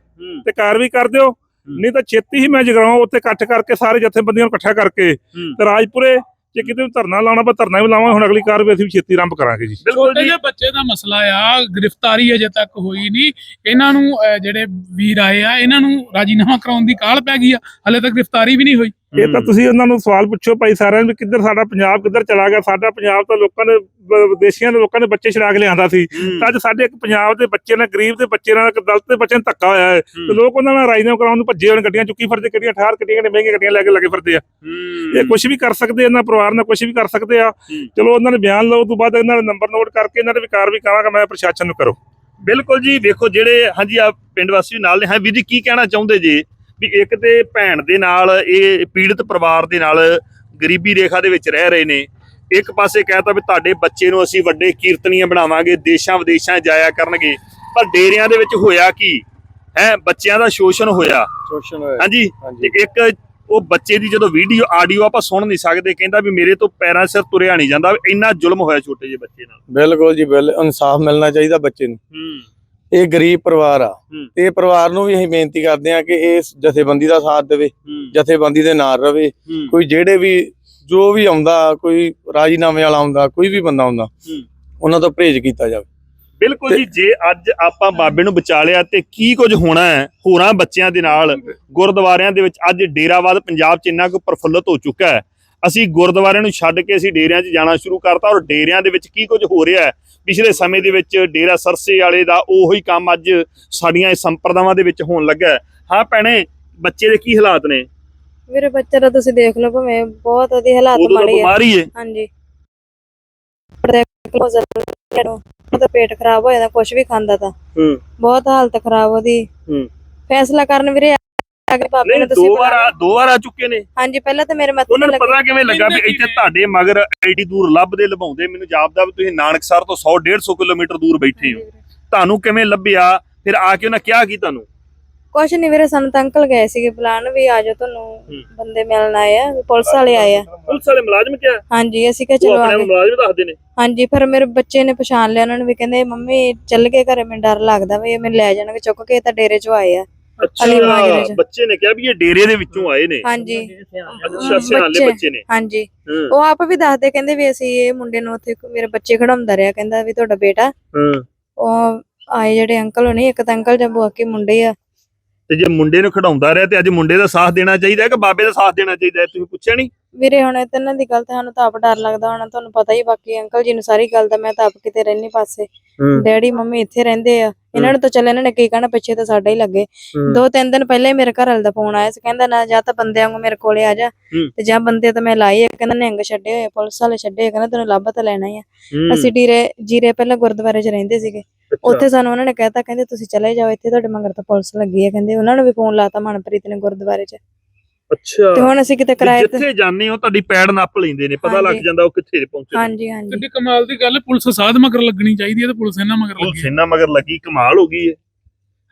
ਤੇ ਕਾਰਵਾਈ ਕਰ ਦਿਓ। ਨਹੀਂ ਤਾਂ ਛੇਤੀ ਹੀ ਮੈਂ ਜਗਰਾਉਂ ਉੱਥੇ ਇਕੱਠ ਕਰਕੇ ਸਾਰੇ ਜਥੇਬੰਦੀਆਂ ਨੂੰ ਇਕੱਠਾ ਕਰਕੇ ਤੇ ਰਾਜਪੁਰੇ ਜੇ ਕਿਤੇ ਧਰਨਾ ਲਾਉਣਾ ਬਾ ਧਰਨਾ ਵੀ ਲਾਵਾਂ ਹੁਣ ਅਗਲੀ ਕਾਰਵਾਈ ਅਸੀਂ ਵੀ ਛੇਤੀ ਆਰੰਭ ਕਰਾਂਗੇ ਜੀ। ਬਿਲਕੁਲ ਜੀ। ਬੱਚੇ ਦਾ ਮਸਲਾ ਆ ਗ੍ਰਿਫਤਾਰੀ ਅਜੇ ਤੱਕ ਹੋਈ ਨਹੀਂ। ਇਹਨਾਂ ਨੂੰ ਜਿਹੜੇ ਵੀਰ ਆਏ ਆ ਇਹਨਾਂ ਨੂੰ ਰਾਜੀਨਾਮਾ ਕਰਾਉਣ ਦੀ ਕਾਹਲ ਪੈ ਗਈ ਆ ਹਲੇ ਤੱਕ ਗ੍ਰਿਫਤਾਰੀ ਵੀ ਨਹੀਂ ਹੋਈ। ਇਹ ਤਾਂ ਤੁਸੀਂ ਉਹਨਾਂ ਨੂੰ ਸਵਾਲ ਪੁੱਛੋ ਭਾਈ ਸਾਰਿਆਂ ਨੂੰ ਵੀ ਕਿੱਧਰ ਸਾਡਾ ਪੰਜਾਬ ਕਿੱਧਰ ਚਲਾ ਗਿਆ। ਸਾਡਾ ਪੰਜਾਬ ਤਾਂ ਲੋਕਾਂ ਨੇ ਵਿਦੇਸ਼ੀਆਂ ਦੇ ਲੋਕਾਂ ਨੇ ਬੱਚੇ ਛੜਾ ਕੇ ਲਿਆਂਦਾ ਸੀ। ਤਾਂ ਅੱਜ ਸਾਡੇ ਇੱਕ ਪੰਜਾਬ ਦੇ ਬੱਚੇ ਨਾਲ ਗਰੀਬ ਦੇ ਬੱਚੇ ਨਾਲ ਇੱਕ ਦਲਿਤ ਦੇ ਬੱਚੇ ਨਾਲ ਧੱਕਾ ਹੋਇਆ ਹੈ। ਤੇ ਲੋਕ ਉਹਨਾਂ ਨਾਲ ਰਾਜਨਾਮਾ ਕਰਾਉਣ ਨੂੰ ਭੱਜੇ ਹੋਣ ਗੱਡੀਆਂ ਚੁੱਕੀ ਫਿਰਦੇ ਕਿਹੜੀਆਂ ਠਾਰ ਗੱਡੀਆਂ ਨੇ ਮਹਿੰਗੀਆਂ ਗੱਡੀਆਂ ਲੈ ਕੇ ਲੱਗੇ ਫਿਰਦੇ ਆ। ਇਹ ਕੁਝ ਵੀ ਕਰ ਸਕਦੇ ਇਹਨਾਂ ਪਰਿਵਾਰ ਨਾਲ ਕੁਝ ਵੀ ਕਰ ਸਕਦੇ ਆ। ਚਲੋ ਉਹਨਾਂ ਨੇ ਬਿਆਨ ਲਓ ਤੋਂ ਬਾਅਦ ਇਹਨਾਂ ਦੇ ਨੰਬਰ ਨੋਟ ਕਰਕੇ ਇਹਨਾਂ ਦੇ ਵੀ ਕਾਰਵਾਈ ਕਰਾਂਗਾ ਮੈਂ ਪ੍ਰਸ਼ਾਸਨ ਨੂੰ ਕਰੋ। ਬਿਲਕੁਲ ਜੀ ਵੇਖੋ ਜਿਹੜੇ ਹਾਂਜੀ ਆ ਪਿੰਡ ਵਾਸੀ ਵੀ ਨਾਲ ਨੇ। ਹਾਂ ਵੀਰ ਜੀ ਕੀ ਕਹਿਣਾ ਚਾਹੁੰਦੇ ਜੀ? ਵੀ ਇੱਕ ਤੇ ਭੈਣ ਦੇ ਨਾਲ ਇਹ ਪੀੜਤ ਪਰਿਵਾਰ ਦੇ ਨਾਲ ਗਰੀਬੀ ਰੇਖਾ ਦੇ ਵਿੱਚ ਰਹਿ ਰਹੇ ਨੇ। ਇੱਕ ਪਾਸੇ ਕਹਿਤਾ ਵੀ ਤੁਹਾਡੇ ਬੱਚੇ ਨੂੰ ਅਸੀਂ ਵੱਡੇ ਕੀਰਤਨੀਆਂ ਬਣਾਵਾਂਗੇ ਦੇਸ਼ਾਂ ਵਿਦੇਸ਼ਾਂ ਜਾਇਆ ਕਰਨਗੇ। ਪਰ ਡੇਰਿਆਂ ਦੇ ਵਿੱਚ ਹੋਇਆ ਕੀ? ਹੈ ਬੱਚਿਆਂ ਦਾ ਸ਼ੋਸ਼ਣ ਹੋਇਆ। ਸ਼ੋਸ਼ਣ ਹੋਇਆ। ਹਾਂਜੀ। ਇੱਕ ਉਹ ਬੱਚੇ ਦੀ ਜਦੋਂ ਵੀਡੀਓ ਆਡੀਓ ਆਪਾਂ ਸੁਣ ਨਹੀਂ ਸਕਦੇ ਕਹਿੰਦਾ ਵੀ ਮੇਰੇ ਤੋਂ ਪੈਰਾਂ ਸਿਰ ਤੁਰਿਆ ਨਹੀਂ ਜਾਂਦਾ ਇੰਨਾ ਜ਼ੁਲਮ ਹੋਇਆ ਛੋਟੇ ਜਿਹੇ ਬੱਚੇ ਨਾਲ। ਬਿਲਕੁਲ ਜੀ ਬਿਲ ਇਨਸਾਫ ਮਿਲਣਾ ਚਾਹੀਦਾ ਬੱਚੇ ਨੂੰ। ਹੂੰ। ਇਹ ਗਰੀਬ ਪਰਿਵਾਰ ਆ। ਤੇ ਇਹ ਪਰਿਵਾਰ ਨੂੰ ਵੀ ਅਸੀਂ ਬੇਨਤੀ ਕਰਦੇ ਆ ਕਿ ਇਸ ਜਥੇਬੰਦੀ ਦਾ ਸਾਥ ਦੇਵੇ ਜਥੇਬੰਦੀ ਦੇ ਨਾਲ ਰਵੇ। ਹੂੰ। ਕੋਈ ਜਿਹੜੇ ਵੀ ਜੋ ਵੀ ਆਉਂਦਾ ਕੋਈ ਰਾਜੀਨਾਮੇ ਵਾਲਾ ਆਉਂਦਾ ਕੋਈ ਵੀ ਬੰਦਾ ਆਉਂਦਾ। ਉਹਨਾਂ ਤੋਂ ਪਰਹੇਜ਼ ਕੀਤਾ ਜਾਵੇ। ਬਿਲਕੁਲ ਜੀ ਜੇ ਅੱਜ ਆਪਾਂ ਬਾਬੇ ਨੂੰ ਬਚਾ ਲਿਆ ਤੇ ਕੀ ਕੁਝ ਹੋਣਾ ਹੈ ਹੋਰਾਂ ਬੱਚਿਆਂ ਦੇ ਨਾਲ ਗੁਰਦੁਆਰਿਆਂ ਦੇ ਵਿੱਚ ਅੱਜ ਡੇਰਾਵਾਦ ਪੰਜਾਬ 'ਚ ਇੰਨਾ ਕੁ ਪ੍ਰਫੁੱਲਤ ਹੋ ਚੁੱਕਾ ਹੈ। ਅਸੀਂ ਗੁਰਦੁਆਰਿਆਂ ਨੂੰ ਛੱਡ ਕੇ ਅਸੀਂ ਡੇਰਿਆਂ 'ਚ ਜਾਣਾ ਸ਼ੁਰੂ ਕਰਤਾ ਔਰ ਡੇਰਿਆਂ ਦੇ ਵਿੱਚ ਕੀ ਕੁਝ ਹੋ ਰਿਹਾ ਹੈ ਪਿਛਲੇ ਸਮੇਂ ਦੇ ਵਿੱਚ ਡੇਰਾ ਸਰਸੇ ਵਾਲੇ ਦਾ ਉਹੀ ਕੰਮ ਅੱਜ ਸਾਡੀਆਂ ਇਹ ਸੰਪਰਦਾਵਾਂ ਦੇ ਵਿੱਚ ਹੋਣ ਲੱਗਾ ਹੈ। ਭੈਣੇ ਬੱਚੇ ਦੇ ਕੀ ਹਾਲਾਤ ਨੇ? ਮੇਰੇ ਬੱਚੇ ਦਾ ਤੁਸੀਂ ਦੇਖ ਲਓ ਭਾਵੇਂ ਬਹੁਤ ਉਹਦੇ ਹਾਲਾਤ ਮਾੜੇ ਆ। ਬਿਮਾਰੀ ਹੈ ਹਾਂਜੀ। ਉਹਦਾ ਪੇਟ ਖਰਾਬ ਹੋ ਜਾਂਦਾ ਕੁਝ ਵੀ ਖਾਂਦਾ ਤਾਂ। ਹੂੰ। ਬਹੁਤ ਹਾਲਤ ਖਰਾਬ ਉਹਦੀ। ਹੂੰ। ਫੈਸਲਾ ਕਰਨ ਵੀਰੇ ਅਗੇ ਪਾਪੇ ਨਹੀਂ ਨੂੰ ਤੁਸੀਂ ਦੋ ਵਾਰ ਆ- ਦੋ ਵਾਰ ਆ ਚੁੱਕੇ ਨੇ। ਹਾਂਜੀ ਪਹਿਲਾਂ ਤਾਂ ਮੇਰੇ ਮੱਥੇ ਉਹਨਾਂ ਨੂੰ ਪਤਾ ਕਿਵੇਂ ਲੱਗਾ ਵੀ ਇੱਥੇ ਤੁਹਾਡੇ ਮਗਰ ਐਡੀ ਦੂਰ ਲੱਭਦੇ ਲਭਾਉਂਦੇ ਮੈਨੂੰ ਜਾਪਦਾ ਵੀ ਤੁਸੀਂ ਨਾਨਕਸਰ ਤੋਂ 100 150 ਕਿਲੋਮੀਟਰ ਦੂਰ ਬੈਠੇ ਹੋ। ਤੁਹਾਨੂੰ ਕਿਵੇਂ ਲੱਭਿਆ? ਫਿਰ ਆ ਕੇ ਉਹਨਾਂ ਕਿਹਾ ਕੀ ਤੁਹਾਨੂੰ? ਕੁਛ ਨਹੀਂ ਵੀਰੇ ਸਾਨੂੰ ਤਾਂ ਅੰਕਲ ਗਏ ਸੀਗੇ ਬੁਲਾਣ ਵੀ ਆ ਜਾਓ ਤੁਹਾਨੂੰ ਬੰਦੇ ਮਿਲਣ ਆਏ ਆ ਵੀ ਪੁਲਿਸ ਵਾਲੇ ਆਏ ਆ। ਪੁਲਿਸ ਵਾਲੇ ਮੁਲਾਜ਼ਮ ਕਿਹਾ ਹਾਂਜੀ ਅਸੀਂ ਕਿਹਾ ਚਲੋ ਆ ਗਏ। ਮੁਲਾਜ਼ਮ ਦੱਸਦੇ ਨੇ। ਹਾਂਜੀ ਫਿਰ ਮੇਰੇ ਬੱਚੇ ਨੇ ਪਛਾਣ ਲਿਆ ਉਹਨਾਂ ਨੇ ਵੀ ਕਹਿੰਦੇ ਮੰਮੀ ਚੱਲ ਗਏ ਘਰੇ ਮੈਨੂੰ ਡਰ ਲੱਗਦਾ ਵੀ ਇਹ ਮੈਨੂੰ ਲੈ ਜਾਣਗੇ ਚੁੱਕ ਕੇ ਇਹ ਤਾਂ ਡੇਰੇ 'ਚੋਂ ਆਏ ਆ। ਅੱਛਾ ਚ। ਬੱਚੇ ਨੇ ਕਿਹਾ ਵੀ ਇਹ ਡੇਰੇ ਦੇ ਵਿੱਚੋਂ ਆਏ ਨੇ। ਹਾਂਜੀ। ਅੱਛਾ ਸਿਆਲੇ ਬੱਚੇ। ਨੇ। ਹਾਂਜੀ। ਹੂੰ। ਉਹ ਆਪ ਵੀ ਦੱਸਦੇ ਕਹਿੰਦੇ ਵੀ ਅਸੀਂ ਇਹ ਮੁੰਡੇ ਨੂੰ ਉੱਥੇ ਮੇਰੇ ਬੱਚੇ ਖੜਾਉਂਦਾ ਰਿਹਾ ਕਹਿੰਦਾ ਵੀ ਤੁਹਾਡਾ ਬੇਟਾ। ਹੂੰ। ਉਹ ਆਏ ਜਿਹੜੇ ਅੰਕਲ ਹੋਣੀ ਇੱਕ ਤਾਂ ਅੰਕਲ ਜਾਂ ਬਾਕੀ ਮੁੰਡੇ ਆ। ਤੇ ਜੇ ਮੁੰਡੇ ਨੂੰ ਖੜਾਉਂਦਾ ਰਿਹਾ ਤੇ ਅੱਜ ਮੁੰਡੇ ਦਾ ਸਾਥ ਦੇਣਾ ਚਾਹੀਦਾ ਹੈ ਕਿ ਬਾਬੇ ਦਾ ਸਾਥ ਦੇਣਾ ਚਾਹੀਦਾ ਹੈ? ਤੁਸੀਂ ਪੁੱਛਿਆ ਨਹੀਂ ਵੀਰੇ ਹੁਣ ਇਹ ਤਾਂ ਇਹਨਾਂ ਦੀ ਗੱਲ ਤੇ ਸਾਨੂੰ ਤਾਂ ਆਪ ਡਰ ਲੱਗਦਾ ਹੁਣ ਤੁਹਾਨੂੰ ਪਤਾ ਹੀ ਬਾਕੀ ਅੰਕਲ ਜੀ ਨੂੰ ਸਾਰੀ ਗੱਲ ਦਾ ਮੈਂ ਤਾਂ ਆਪ ਕਿਤੇ ਰਹਿਣੀ ਪਾਸੇ ਹੂੰ। ਡੈਡੀ ਮੰਮੀ ਇੱਥੇ ਰਹਿੰਦੇ ਆ ਇਹਨਾਂ ਨੂੰ ਤਾਂ ਚੱਲ ਇਹਨਾਂ ਨੇ ਕੀ ਕਹਿਣਾ ਪਿੱਛੇ ਤਾਂ ਸਾਡਾ ਹੀ ਲੱਗੇ ਹੂੰ। ਦੋ ਤਿੰਨ ਦਿਨ ਪਹਿਲੇ ਮੇਰੇ ਘਰ ਵਾਲੇ ਦਾ ਫੋਨ ਆਇਆ ਸੀ ਕਹਿੰਦਾ ਨਾ ਜਾਂ ਤਾਂ ਬੰਦਿਆਂ ਵਾਂਗੂ ਮੇਰੇ ਕੋਲੇ ਆ ਜਾ ਹੂੰ। ਤੇ ਜਾਂ ਬੰਦੇ ਤਾਂ ਮੈਂ ਲਾਏ ਆ ਕਹਿੰਦਾ ਨਿਹੰਗ ਛੱਡੇ ਹੋਏ ਆ, ਪੁਲਿਸ ਵਾਲੇ ਛੱਡੇ ਹੋਏ, ਕਹਿੰਦਾ ਤੈਨੂੰ ਲੱਭ ਤਾਂ ਲੈਣਾ ਹੀ ਆ ਹੂੰ। ਅਸੀਂ ਡੀਰੇ ਜੀਰੇ ਪਹਿਲਾਂ ਗੁਰਦੁਆਰੇ 'ਚ ਰਹਿੰਦੇ ਸੀਗੇ ਉੱਥੇ ਸਾਨੂੰ ਉਹਨਾਂ ਨੇ ਕਹਿਤਾ ਕਹਿੰਦੇ ਤੁਸੀਂ ਚਲੇ ਜਾਓ ਇੱਥੇ ਤੁਹਾਡੇ ਮਗਰ ਤਾਂ ਪੁਲਿਸ ਲੱਗੀ ਹੈ ਕਹਿੰਦੇ ਉਹਨਾਂ ਨੂੰ ਵੀ ਫੋਨ ਲਾਤਾ ਮਨਪ੍ਰੀਤ ਨੇ ਗੁਰਦੁਆਰੇ 'ਚ ਅੱਛਾ। ਤੇ ਹੁਣ ਅਸੀਂ ਕਿਤੇ ਕਿਰਾਏ ਤੇ ਜਿੱਥੇ ਜਾਂਦੇ ਹੋ ਤੁਹਾਡੀ ਪੈੜ ਨੱਪ ਲੈਂਦੇ ਨੇ ਪਤਾ ਲੱਗ ਹਾਂਜੀ। ਜਾਂਦਾ ਉਹ ਕਿੱਥੇ ਪਹੁੰਚੇ ਨੇ। ਹਾਂਜੀ ਹਾਂਜੀ। ਕਿੱਡੀ ਕਮਾਲ ਦੀ ਗੱਲ ਹੈ, ਪੁਲਿਸ ਸਾਧ ਮਗਰ ਲੱਗਣੀ ਚਾਹੀਦੀ ਹੈ ਤੇ ਪੁਲਿਸ ਇਹਨਾਂ ਮਗਰ ਉਹ ਲੱਗੀ। ਸੈਨਾ ਮਗਰ ਲੱਗੀ ਕਮਾਲ ਹੋ ਗਈ ਹੈ।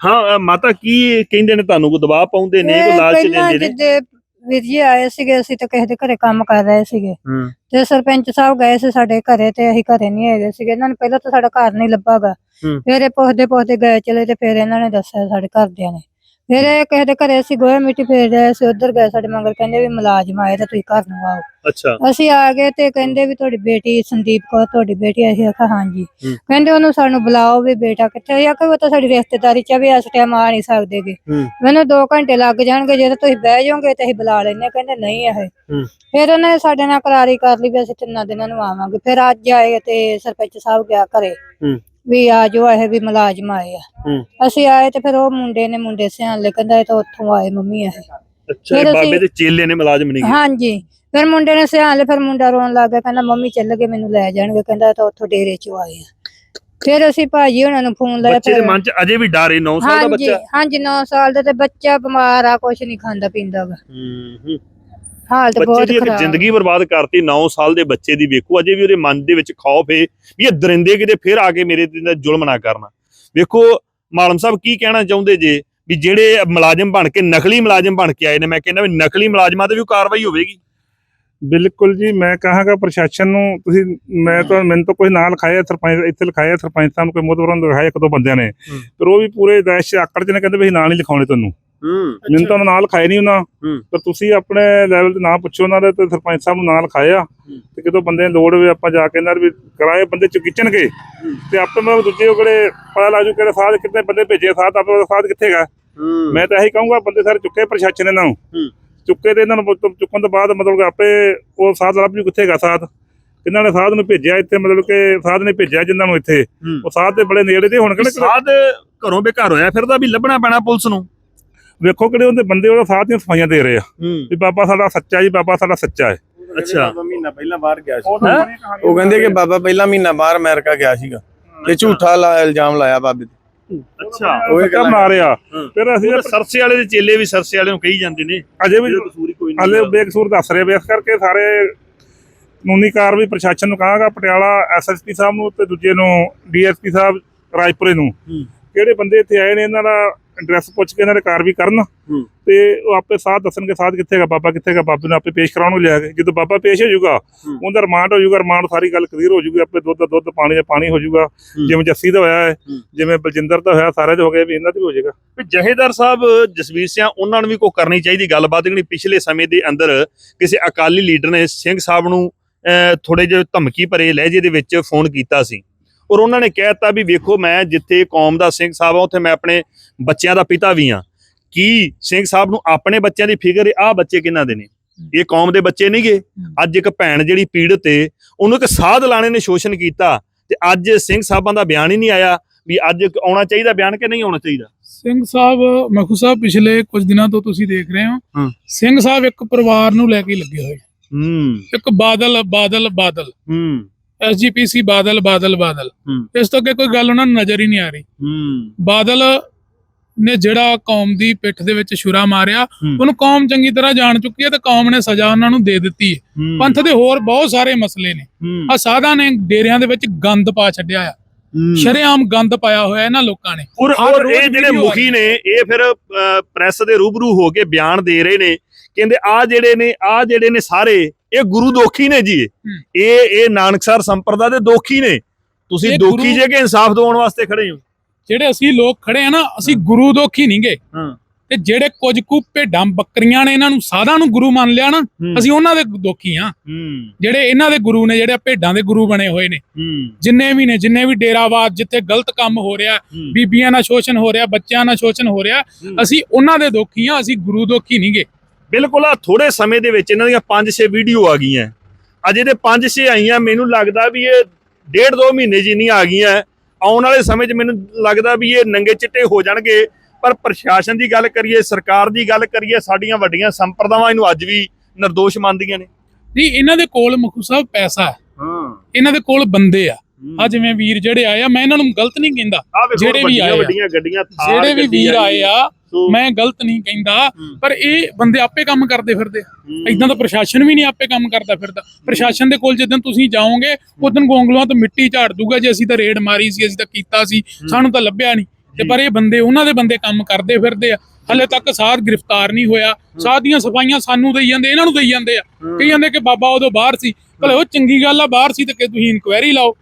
ਹਾਂ ਅ, ਮਾਤਾ ਕੀ ਕਹਿੰਦੇ ਨੇ ਤੁਹਾਨੂੰ ਕੋ ਦਬਾਅ ਪਾਉਂਦੇ ਨੇ ਇਹ ਲਾਲਚ ਪਹਿਲਾਂ ਦਿੰਦੇ ਨੇ? ਜਿੱਦੇ ਵੀਰ ਜੀ ਆਏ ਸੀਗੇ ਅਸੀਂ ਤਾਂ ਕਿਸੇ ਦੇ ਘਰੇ ਕੰਮ ਕਰ ਰਹੇ ਸੀਗੇ। ਹੂੰ। ਤੇ ਸਰਪੰਚ ਸਾਹਿਬ ਗਏ ਸੀ ਸਾਡੇ ਘਰੇ ਤੇ ਅਸੀਂ ਘਰੇ ਨਹੀਂ ਹੈਗੇ ਸੀਗੇ। ਇਹਨਾਂ ਨੇ ਪਹਿਲਾਂ ਤਾਂ ਸਾਡਾ ਘਰ ਨਹੀਂ ਲੱਭਾਗਾ। ਹੂੰ। ਫਿਰ ਇਹ ਪੁੱਛਦੇ ਪੁੱਛਦੇ ਗਏ ਚਲੇ ਤੇ ਫਿਰ ਇਹਨਾਂ ਨੇ ਦੱਸਿਆ ਸਾਡੇ ਘਰਦਿਆਂ ਨੇ। ਫਿਰ ਇਹ ਕਿਸੇ ਦੇ ਘਰੇ ਅਸੀਂ ਗੋਹਾ ਮਿੱਟੀ ਫੇਰ ਰਹੇ ਸੀ ਉਧਰ ਗਏ ਸਾਡੇ ਮਗਰ ਕਹਿੰਦੇ ਵੀ ਮੁਲਾਜ਼ਮ ਆਏ ਤੇ ਤੁਸੀਂ ਘਰ ਨੂੰ ਆਓ। ਅੱਛਾ। ਅਸੀਂ ਆ ਗਏ ਤੇ ਕਹਿੰਦੇ ਵੀ ਤੁਹਾਡੀ ਬੇਟੀ ਸੰਦੀਪ ਕੌਰ ਤੁਹਾਡੀ ਬੇਟੀ ਅਸੀਂ ਆਖਿਆ ਹਾਂਜੀ। ਹੂੰ। ਕਹਿੰਦੇ ਉਹਨੂੰ ਸਾਨੂੰ ਬੁਲਾਓ ਵੀ ਬੇਟਾ ਕਿੱਥੇ ਅਸੀਂ ਆਖਿਆ ਉਹ ਤਾਂ ਸਾਡੀ ਰਿਸ਼ਤੇਦਾਰੀ ਚ ਆ ਵੀ ਇਸ ਟਾਈਮ ਆ ਨਹੀਂ ਸਕਦੇਗੇ। ਹੂੰ। ਮੈਨੂੰ 2 ਘੰਟੇ ਲੱਗ ਜਾਣਗੇ ਜੇ ਤਾਂ ਤੁਸੀਂ ਬਹਿ ਜਾਓਗੇ ਤੇ ਅਸੀਂ ਬੁਲਾ ਲੈਨੇ ਕਹਿੰਦੇ ਨਹੀਂ ਇਹ। ਹੂੰ। ਫਿਰ ਉਹਨਾਂ ਸਾਡੇ ਨਾਲ ਕਰਾਰੀ ਕਰ ਲਈ ਵੀ ਅਸੀਂ ਤਿੰਨਾਂ ਦਿਨਾਂ ਨੂੰ ਆਵਾਂਗੇ। ਫਿਰ ਅੱਜ ਆਏ ਤੇ ਸਰਪੰਚ ਸਾਹਿਬ ਗਿਆ ਘਰੇ। ਹੂੰ। ਵੀ ਆ ਜੋ ਇਹ ਵੀ ਮੁਲਾਜ਼ਮ ਆਏ ਆ। ਅਸੀਂ ਆਏ ਤੇ ਫਿਰ ਉਹ ਮੁੰਡੇ ਨੇ ਮੁੰਡੇ ਸਿਆਣ ਕਹਿੰਦਾ ਇਹ ਤਾਂ ਉੱਥੋਂ ਆਏ ਮੰਮੀ ਇਹ। ਅੱਛਾ ਬਾਬੇ ਦੇ ਚੇਲੇ ਨੇ ਮੁਲਾਜ਼ਮ ਨਹੀਂ ਹਾਂਜੀ। ਫਿਰ ਮੁੰਡੇ ਨੇ ਸਿਆਣ ਲਿਆ ਫਿਰ ਮੁੰਡਾ ਰੋਣ ਲੱਗ ਗਿਆ ਕਹਿੰਦਾ ਮੰਮੀ ਚੱਲ ਗਏ ਮੈਨੂੰ ਲੈ ਜਾਣਗੇ ਕਹਿੰਦਾ ਤਾਂ ਉੱਥੋਂ ਡੇਰੇ ਚੋਂ ਆਏ ਆ। ਫਿਰ ਅਸੀਂ ਭਾਜੀ ਉਹਨਾਂ ਨੂੰ ਫੋਨ ਲਾਇਆ ਬੱਚੇ ਦੇ ਮਨ 'ਚ ਅਜੇ ਵੀ ਡਰ ਹੈ 9 ਸਾਲ ਦਾ ਬੱਚਾ। ਹਾਂਜੀ 9 ਸਾਲ ਦਾ ਤੇ ਬੱਚਾ ਬਿਮਾਰ ਆ ਕੁਛ ਨਹੀਂ ਖਾਂਦਾ ਪੀਂਦਾ ਗਾ ਹੂੰ ਹੂੰ। ਹਾਲਤ ਬੱਚੇ ਬਹੁਤ ਦੀ ਇੱਕ ਖਰਾਬ। ਜ਼ਿੰਦਗੀ ਬਰਬਾਦ ਕਰਤੀ 9 ਸਾਲ ਦੇ ਬੱਚੇ ਦੀ ਵੇਖੋ ਅਜੇ ਵੀ ਉਹਦੇ ਮਨ ਦੇ ਵਿੱਚ ਖੌਫ ਹੈ ਵੀ ਇਹ ਦਰਿੰਦੇ ਕਿਤੇ ਫੇਰ ਆ ਕੇ ਮੇਰੇ ਤੇ ਜ਼ੁਲਮ ਨਾ ਕਰਨਾ। ਵੇਖੋ ਮਾਲਮ ਸਾਹਿਬ ਕੀ ਕਹਿਣਾ ਚਾਹੁੰਦੇ ਜੇ ਵੀ ਜਿਹੜੇ ਮੁਲਾਜ਼ਮ ਬਣ ਕੇ ਨਕਲੀ ਮੁਲਾਜ਼ਮ ਬਣ ਕੇ ਆਏ ਨੇ ਮੈਂ ਕਹਿੰਦਾ ਵੀ ਨਕਲੀ ਮੁਲਾਜ਼ਮਾਂ ਤੇ ਵੀ ਕਾਰਵਾਈ ਹੋਵੇਗੀ। ਬਿਲਕੁਲ ਜੀ ਮੈਂ ਕਹਾਂਗਾ ਪ੍ਰਸ਼ਾਸਨ ਨੂੰ ਤੁਸੀਂ ਮੈਂ ਤਾਂ ਮੈਨੂੰ ਤਾਂ ਕੋਈ ਨਾਂ ਲਿਖਾਇਆ ਸਰਪੰਚ ਇੱਥੇ ਲਿਖਾਇਆ ਸਰਪੰਚ ਸਾਹਿਬ ਕੋਈ ਮੋਦਵਰਾਂ ਨੂੰ ਲਿਖਾਇਆ ਇੱਕ ਦੋ ਬੰਦਿਆਂ ਨੇ। ਪਰ ਉਹ ਵੀ ਪੂਰੇ ਦਾਇਸ਼ ਆਕੜ ਚ ਨੇ ਕਹਿੰਦੇ ਵੀ ਅਸੀਂ ਨਾਂ ਨਹੀਂ ਲਿਖਾਉਣੇ ਤੁਹਾਨੂੰ। ਮੈਨੂੰ ਤਾਂ ਨਾਂ ਲਿਖਾਇਆ ਨਹੀਂ ਉਹਨਾਂ। ਪਰ ਤੁਸੀਂ ਆਪਣੇ ਲੈਵਲ ਤੇ ਨਾਂ ਪੁੱਛੋ ਉਹਨਾਂ ਦੇ ਤੇ ਸਰਪੰਚ ਸਾਹਿਬ ਨੂੰ ਨਾਂ ਲਿਖਾਇਆ ਤੇ ਕਿਤੋਂ ਬੰਦੇ ਲੋੜ ਹੋਵੇ ਆਪਾਂ ਜਾ ਕੇ ਇਹਨਾਂ ਦੇ ਵੀ ਕਰਾਏ ਬੰਦੇ ਚ ਖਿੱਚਣਗੇ ਤੇ ਆਪੇ ਮਤਲਬ ਦੂਜੇ ਉਹ ਕਿਹੜੇ ਪਤਾ ਲੱਗ ਜੂ ਕਿਹੜੇ ਸਾਧ ਕਿੰਨੇ ਬੰਦੇ ਭੇਜੇ ਸਾਧ ਆਪੇ ਉਹਦਾ ਸਾਧ ਕਿੱਥੇ ਹੂੰ। ਮੈਂ ਤਾਂ ਇਹੀ ਕਹੂੰਗਾ ਬੰਦੇ ਸਾਰੇ ਚੁੱਕੇ ਪ੍ਰਸ਼ਾਸਨ ਇਹਨਾਂ ਨੂੰ। ਚੁੱਕੇ ਤੇ ਇਹਨਾਂ ਨੂੰ ਚੁੱਕਣ ਤੋਂ ਬਾਅਦ ਮਤਲਬ ਕਿ ਆਪੇ ਉਹ ਸਾਧ ਲੱਭ ਜੂ ਕਿੱਥੇ ਹੈਗਾ ਸਾਧ। ਕਿੰਨਾਂ ਨੇ ਸਾਧ ਨੂੰ ਭੇਜਿਆ ਇੱਥੇ ਮਤਲਬ ਕਿ ਸਾਧ ਨੇ ਭੇਜਿਆ ਜਿਨ੍ਹਾਂ ਨੂੰ ਇੱਥੇ। ਉਹ ਸਾਧ ਦੇ ਬੜੇ ਨੇੜੇ ਦੇ ਹੁਣ ਕਿਹੜੇ ਸਾਧ ਘਰੋਂ ਬੇਘਰ ਹੋਇਆ ਫਿਰਦਾ ਵੀ ਲੱਭਣਾ ਪੈਣਾ ਪੁਲਿਸ ਨੂੰ। ਵੇਖੋ ਕਿਹੜੇ ਉਹਦੇ ਬੰਦੇ ਉਹਦਾ ਸਾਧ ਦੀਆਂ ਸਫਾਈਆਂ ਦੇ ਰਹੇ ਆ। ਵੀ ਬਾਬਾ ਸਾਡਾ ਸੱਚਾ ਜੀ ਬਾਬਾ ਸਾਡਾ ਸੱਚਾ ਹੈ। ਅੱਛਾ। ਮਹੀਨਾ ਪਹਿਲਾਂ ਬਾਹਰ ਗਿਆ ਸੀ। ਉਹ ਕਹਿੰਦੇ ਕਿ ਬਾਬਾ ਪਹਿਲਾ ਮਹੀਨਾ ਬਾਹਰ ਅਮਰੀਕਾ ਗਿਆ ਸੀਗਾ। ਤੇ ਝੂਠਾ ਲਾ ਇਲਜ਼ਾਮ ਲਾਇਆ ਬਾਬੇ ਤੇ। ਅੱਛਾ। ਉਹ ਰਿਹਾ ਹਾਂ। ਫਿਰ ਅਸੀਂ ਸਰਸੇ ਵਾਲੇ ਦੇ ਚੇਲੇ ਵੀ ਸਰਸੇ ਵਾਲੇ ਨੂੰ ਕਹੀ ਜਾਂਦੇ ਨੇ। ਅਜੇ ਵੀ ਕਸੂਰ ਹਲੇ ਬੇਕਸੂਰ ਦੱਸ ਰਹੇ ਇਸ ਕਰਕੇ ਸਾਰੇ ਕਾਨੂੰਨੀ ਕਾਰਵਾਈ ਪ੍ਰਸ਼ਾਸਨ ਨੂੰ ਕਹਾਂਗਾ ਪਟਿਆਲਾ ਐਸਐਸਪੀ ਸਾਹਿਬ ਨੂੰ ਤੇ ਦੂਜੇ ਨੂੰ ਡੀਐਸਪੀ ਸਾਹਿਬ ਰਾਜਪੁਰੇ ਨੂੰ। ਕਿਹੜੇ ਬੰਦੇ ਇੱਥੇ ਆਏ ਨੇ ਇਹਨਾਂ ਦਾ ਐਡਰੈਸ ਪੁੱਛ ਕੇ ਇਹਨਾਂ ਦੇ ਕਾਰਵਾਈ ਕਰਨ। ਤੇ ਉਹ ਆਪੇ ਸਾਥ ਦੱਸਣਗੇ ਸਾਥ ਕਿੱਥੇ ਹੈਗਾ ਬਾਬਾ ਕਿੱਥੇ ਹੈਗਾ ਬਾਬੇ ਨੂੰ ਆਪੇ ਪੇਸ਼ ਕਰਾਉਣ ਨੂੰ ਲਿਆ ਕੇ ਜਦੋਂ ਬਾਬਾ ਪੇਸ਼ ਹੋ ਜਾਊਗਾ। ਉਹਦਾ ਰਿਮਾਂਡ ਹੋ ਜਾਊਗਾ ਰਿਮਾਂਡ ਸਾਰੀ ਗੱਲ ਕਲੀਅਰ ਹੋ ਜਾਊਗੀ ਆਪੇ ਦੁੱਧ ਦਾ ਦੁੱਧ ਪਾਣੀ ਦਾ ਪਾਣੀ ਹੋ ਜਾਊਗਾ ਜਿਵੇਂ ਜੱਸੀ ਦਾ ਹੋਇਆ ਹੈ। ਜਿਵੇਂ ਬਲਜਿੰਦਰ ਦਾ ਹੋਇਆ ਸਾਰੇ ਦੇ ਹੋ ਗਏ ਵੀ ਇਹਨਾਂ ਦਾ ਵੀ ਹੋ ਜਾਏਗਾ ਵੀ ਜਹੇਦਾਰ ਸਾਹਿਬ ਜਸਵੀਰ ਸਿੰਘ ਉਹਨਾਂ ਨੂੰ ਵੀ ਕੋਈ ਕਰਨੀ ਚਾਹੀਦੀ ਗੱਲਬਾਤ ਜਿਹੜੀ ਪਿਛਲੇ ਸਮੇਂ ਦੇ ਅੰਦਰ ਕਿਸੇ ਅਕਾਲੀ ਲੀਡਰ ਨੇ ਸਿੰਘ ਸਾਹਿਬ ਨੂੰ ਥੋੜੇ ਜਿਹੇ ਧਮਕੀ ਭਰੇ ਲਹਿਜੇ ਦੇ ਵਿੱਚ ਫੋਨ ਕੀਤਾ ਸੀ ਔਰ ਉਹਨਾਂ ਨੇ ਕਹਿਤਾ ਵੀ ਵੇਖੋ ਮੈਂ ਜਿੱਥੇ ਕੌਮ ਦਾ ਸਿੰਘ ਸਾਹਿਬ ਆ ਉੱਥੇ ਮੈਂ ਆਪਣੇ ਬੱਚਿਆਂ ਦਾ ਪਿਤਾ ਵੀ ਆ। ਕੀ ਸਿੰਘ ਸਾਹਿਬ ਨੂੰ ਆਪਣੇ ਬੱਚਿਆਂ ਦੀ ਫਿਕਰ ਆ ਬੱਚੇ ਕਿਹਨਾਂ ਦੇ ਨੇ? ਇਹ ਕੌਮ ਦੇ ਬੱਚੇ ਨਹੀਂਗੇ ਅੱਜ ਇੱਕ ਭੈਣ ਜਿਹੜੀ ਪੀੜਤ ਏ ਉਹਨੂੰ ਇੱਕ ਸਾਧ ਲਾਣੇ ਨੇ ਸ਼ੋਸ਼ਣ ਕੀਤਾ ਤੇ ਅੱਜ ਸਿੰਘ ਸਾਹਿਬਾਂ ਦਾ ਬਿਆਨ ਹੀ ਨਹੀਂ ਆਇਆ ਵੀ ਅੱਜ ਆਉਣਾ ਚਾਹੀਦਾ ਬਿਆਨ ਕਿ ਨਹੀਂ ਆਉਣਾ ਚਾਹੀਦਾ? ਸਿੰਘ ਸਾਹਿਬ ਮਖੂ ਸਾਹਿਬ ਪਿਛਲੇ ਕੁਝ ਦਿਨਾਂ ਤੋਂ ਤੁਸੀਂ ਦੇਖ ਰਹੇ ਹੋ। ਹਾਂ। ਸਿੰਘ ਸਾਹਿਬ ਇੱਕ ਪਰਿਵਾਰ ਨੂੰ ਲੈ ਕੇ ਲੱਗੇ ਹੋਏ। ਹੂੰ। ਇੱਕ ਬਾਦਲ ਬਾਦਲ ਬਾਦਲ। ਹੂੰ। ਐਸਜੀਪੀਸੀ ਬਾਦਲ ਬਾਦਲ ਬਾਦਲ। ਇਸ ਤੋਂ ਅੱਗੇ ਕੋਈ ਗੱਲ ਉਹਨਾਂ ਨੂੰ ਨਜ਼ਰ ਹੀ ਨਹੀਂ ਆ ਰਹੀ ਬਾਦਲ ਨੇ ਜਿਹੜਾ ਕੌਮ ਦੀ ਪਿੱਠ ਦੇ ਵਿੱਚ ਛੁਰਾ ਮਾਰਿਆ। ਉਹਨੂੰ ਕੌਮ ਚੰਗੀ ਤਰ੍ਹਾਂ ਜਾਣ ਚੁੱਕੀ ਹੈ ਤੇ ਕੌਮ ਨੇ ਸਜ਼ਾ ਉਹਨਾਂ ਨੂੰ ਦੇ ਦਿੱਤੀ ਹੈ। ਪੰਥ ਦੇ ਹੋਰ ਬਹੁਤ ਸਾਰੇ ਮਸਲੇ ਨੇ। ਆ ਸਾਧਾਂ ਨੇ ਡੇਰਿਆਂ ਦੇ ਵਿੱਚ ਗੰਦ ਪਾ ਛੱਡਿਆ ਆ। ਸ਼ਰੇਆਮ ਗੰਦ ਪਾਇਆ ਹੋਇਆ ਇਹਨਾਂ ਲੋਕਾਂ ਨੇ ਔਰ ਇਹ ਜਿਹੜੇ ਮੁਖੀ ਨੇ ਇਹ ਫਿਰ ਪ੍ਰੈਸ ਦੇ ਰੂਬਰੂ ਹੋ ਕੇ ਬਿਆਨ ਦੇ ਰਹੇ ਨੇ ਕਹਿੰਦੇ ਆ ਜਿਹੜੇ ਨੇ ਆ ਜਿਹੜੇ ਨੇ ਸਾਰੇ ਇਹ ਗੁਰੂ ਦੋਖੀ ਨੇ ਜੀ। ਇਹ। ਇਹ ਨਾਨਕਸਰ ਸੰਪਰਦਾ ਦੇ ਦੋਖੀ ਨੇ। ਤੁਸੀਂ ਦੋਖੀ ਜੇ ਕਿ ਇਨਸਾਫ ਦਿਵਾਉਣ ਵਾਸਤੇ ਖੜੇ ਹੋ? ਜਿਹੜੇ ਅਸੀਂ ਲੋਕ ਖੜੇ ਆ ਨਾ ਅਸੀਂ ਗੁਰੂ ਦੋਖੀ ਨਹੀਂਗੇ ਹਾਂ। ਤੇ ਜਿਹੜੇ ਕੁਝ ਕੁ ਭੇਡਾਂ ਬੱਕਰੀਆਂ ਨੇ ਇਹਨਾਂ ਨੂੰ ਸਾਧਾਂ ਨੂੰ ਗੁਰੂ ਮੰਨ ਲਿਆ ਨਾ। ਅਸੀਂ ਉਹਨਾਂ ਦੇ ਦੋਖੀ ਆ। ਹੂੰ। ਜਿਹੜੇ ਇਹਨਾਂ ਦੇ ਗੁਰੂ ਨੇ ਜਿਹੜੇ ਭੇਡਾਂ ਦੇ ਗੁਰੂ ਬਣੇ ਹੋਏ ਨੇ। ਜਿੰਨੇ ਵੀ ਨੇ ਜਿੰਨੇ ਵੀ ਡੇਰਾਵਾਦ ਜਿੱਥੇ ਗਲਤ ਕੰਮ ਹੋ ਰਿਹਾ। ਬੀਬੀਆਂ ਨਾਲ ਸ਼ੋਸ਼ਣ ਹੋ ਰਿਹਾ ਬੱਚਿਆਂ ਨਾਲ ਸ਼ੋਸ਼ਣ ਹੋ ਰਿਹਾ। ਅਸੀਂ ਉਹਨਾਂ ਦੇ ਦੋਖੀ ਆ ਅਸੀਂ ਗੁਰੂ ਦੋਖੀ ਨਹੀਂਗੇ ਬਿਲਕੁਲ ਆ ਥੋੜੇ ਸਮੇਂ ਦੇ ਵਿੱਚ ਇਹਨਾਂ ਦੀਆਂ 5-6 ਵੀਡੀਓ ਆ ਗਈਆਂ। ਅਜੇ ਤੇ 5-6 ਆਈਆਂ ਮੈਨੂੰ ਲੱਗਦਾ ਵੀ ਇਹ ਡੇਢ ਦੋ ਮਹੀਨੇ ਜਿੰਨੀਆਂ ਆ ਗਈਆਂ। ਆਉਣ ਵਾਲੇ ਸਮੇਂ 'ਚ ਮੈਨੂੰ ਲੱਗਦਾ ਵੀ ਇਹ ਨੰਗੇ ਚਿੱਟੇ ਹੋ ਜਾਣਗੇ। ਪਰ ਪ੍ਰਸ਼ਾਸਨ ਦੀ ਗੱਲ ਕਰੀਏ ਸਰਕਾਰ ਦੀ ਗੱਲ ਕਰੀਏ ਸਾਡੀਆਂ ਵੱਡੀਆਂ ਸੰਪਰਦਾਵਾਂ ਇਹਨੂੰ ਅੱਜ ਵੀ ਨਿਰਦੋਸ਼ ਮੰਨਦੀਆਂ ਨੇ। ਜੀ ਇਹਨਾਂ ਦੇ ਕੋਲ ਮਖੂ ਸਾਹਿਬ ਪੈਸਾ ਹੈ। ਹਾਂ। ਇਹਨਾਂ ਦੇ ਕੋਲ ਬੰਦੇ ਆ। ਆ ਜਿਵੇਂ ਵੀਰ ਜਿਹੜੇ ਆਏ ਆ ਮੈਂ ਇਹਨਾਂ ਨੂੰ ਗਲਤ ਨਹੀਂ ਕਹਿੰਦਾ ਜਿਹੜੇ ਵੀ ਆਏ। ਵੱਡੀਆਂ ਗੱਡੀਆਂ ਥਾਰ ਜਿਹੜੇ ਵੀ ਵੀਰ ਆਏ ਆ ਮੈਂ ਗਲਤ ਨਹੀਂ ਕਹਿੰਦਾ। ਪਰ ਇਹ ਬੰਦੇ ਆਪੇ ਕੰਮ ਕਰਦੇ ਫਿਰਦੇ। ਇਦਾਂ ਤਾਂ ਪ੍ਰਸ਼ਾਸਨ ਵੀ ਨਹੀਂ ਆਪੇ ਕੰਮ ਕਰਦਾ ਫਿਰਦਾ। ਪ੍ਰਸ਼ਾਸਨ ਦੇ ਕੋਲ ਜਦੋਂ ਤੁਸੀਂ ਜਾਓਗੇ ਉਦੋਂ ਗੋਂਗਲੂਆਂ ਤੋਂ ਮਿੱਟੀ ਝਾੜ ਦੂਗਾ ਜੇ ਅਸੀਂ ਤਾਂ ਰੇਡ ਮਾਰੀ ਸੀ ਅਸੀਂ ਤਾਂ ਕੀਤਾ ਸੀ ਸਾਨੂੰ ਤਾਂ ਲੱਭਿਆ ਨਹੀਂ। ਤੇ ਪਰ ਇਹ ਬੰਦੇ ਉਹਨਾਂ ਦੇ ਬੰਦੇ ਕੰਮ ਕਰਦੇ ਫਿਰਦੇ ਆ। ਹਲੇ ਤੱਕ ਸਾਧ ਗ੍ਰਿਫਤਾਰ ਨਹੀਂ ਹੋਇਆ। ਸਾਧ ਦੀਆਂ ਸਫਾਈਆਂ ਸਾਨੂੰ ਦੇਈ ਜਾਂਦੇ ਇਹਨਾਂ ਨੂੰ ਦੇਈ ਜਾਂਦੇ ਆ। ਕਹੀ ਜਾਂਦੇ ਕਿ ਬਾਬਾ ਉਦੋਂ ਬਾਹਰ ਸੀ। ਭਲੇ ਉਹ ਚੰਗੀ ਗੱਲ ਆ ਬਾਹਰ ਸੀ ਤੇ ਕਿ ਤੁਸੀਂ ਇਨਕੁਆਇਰੀ ਲਾਓ।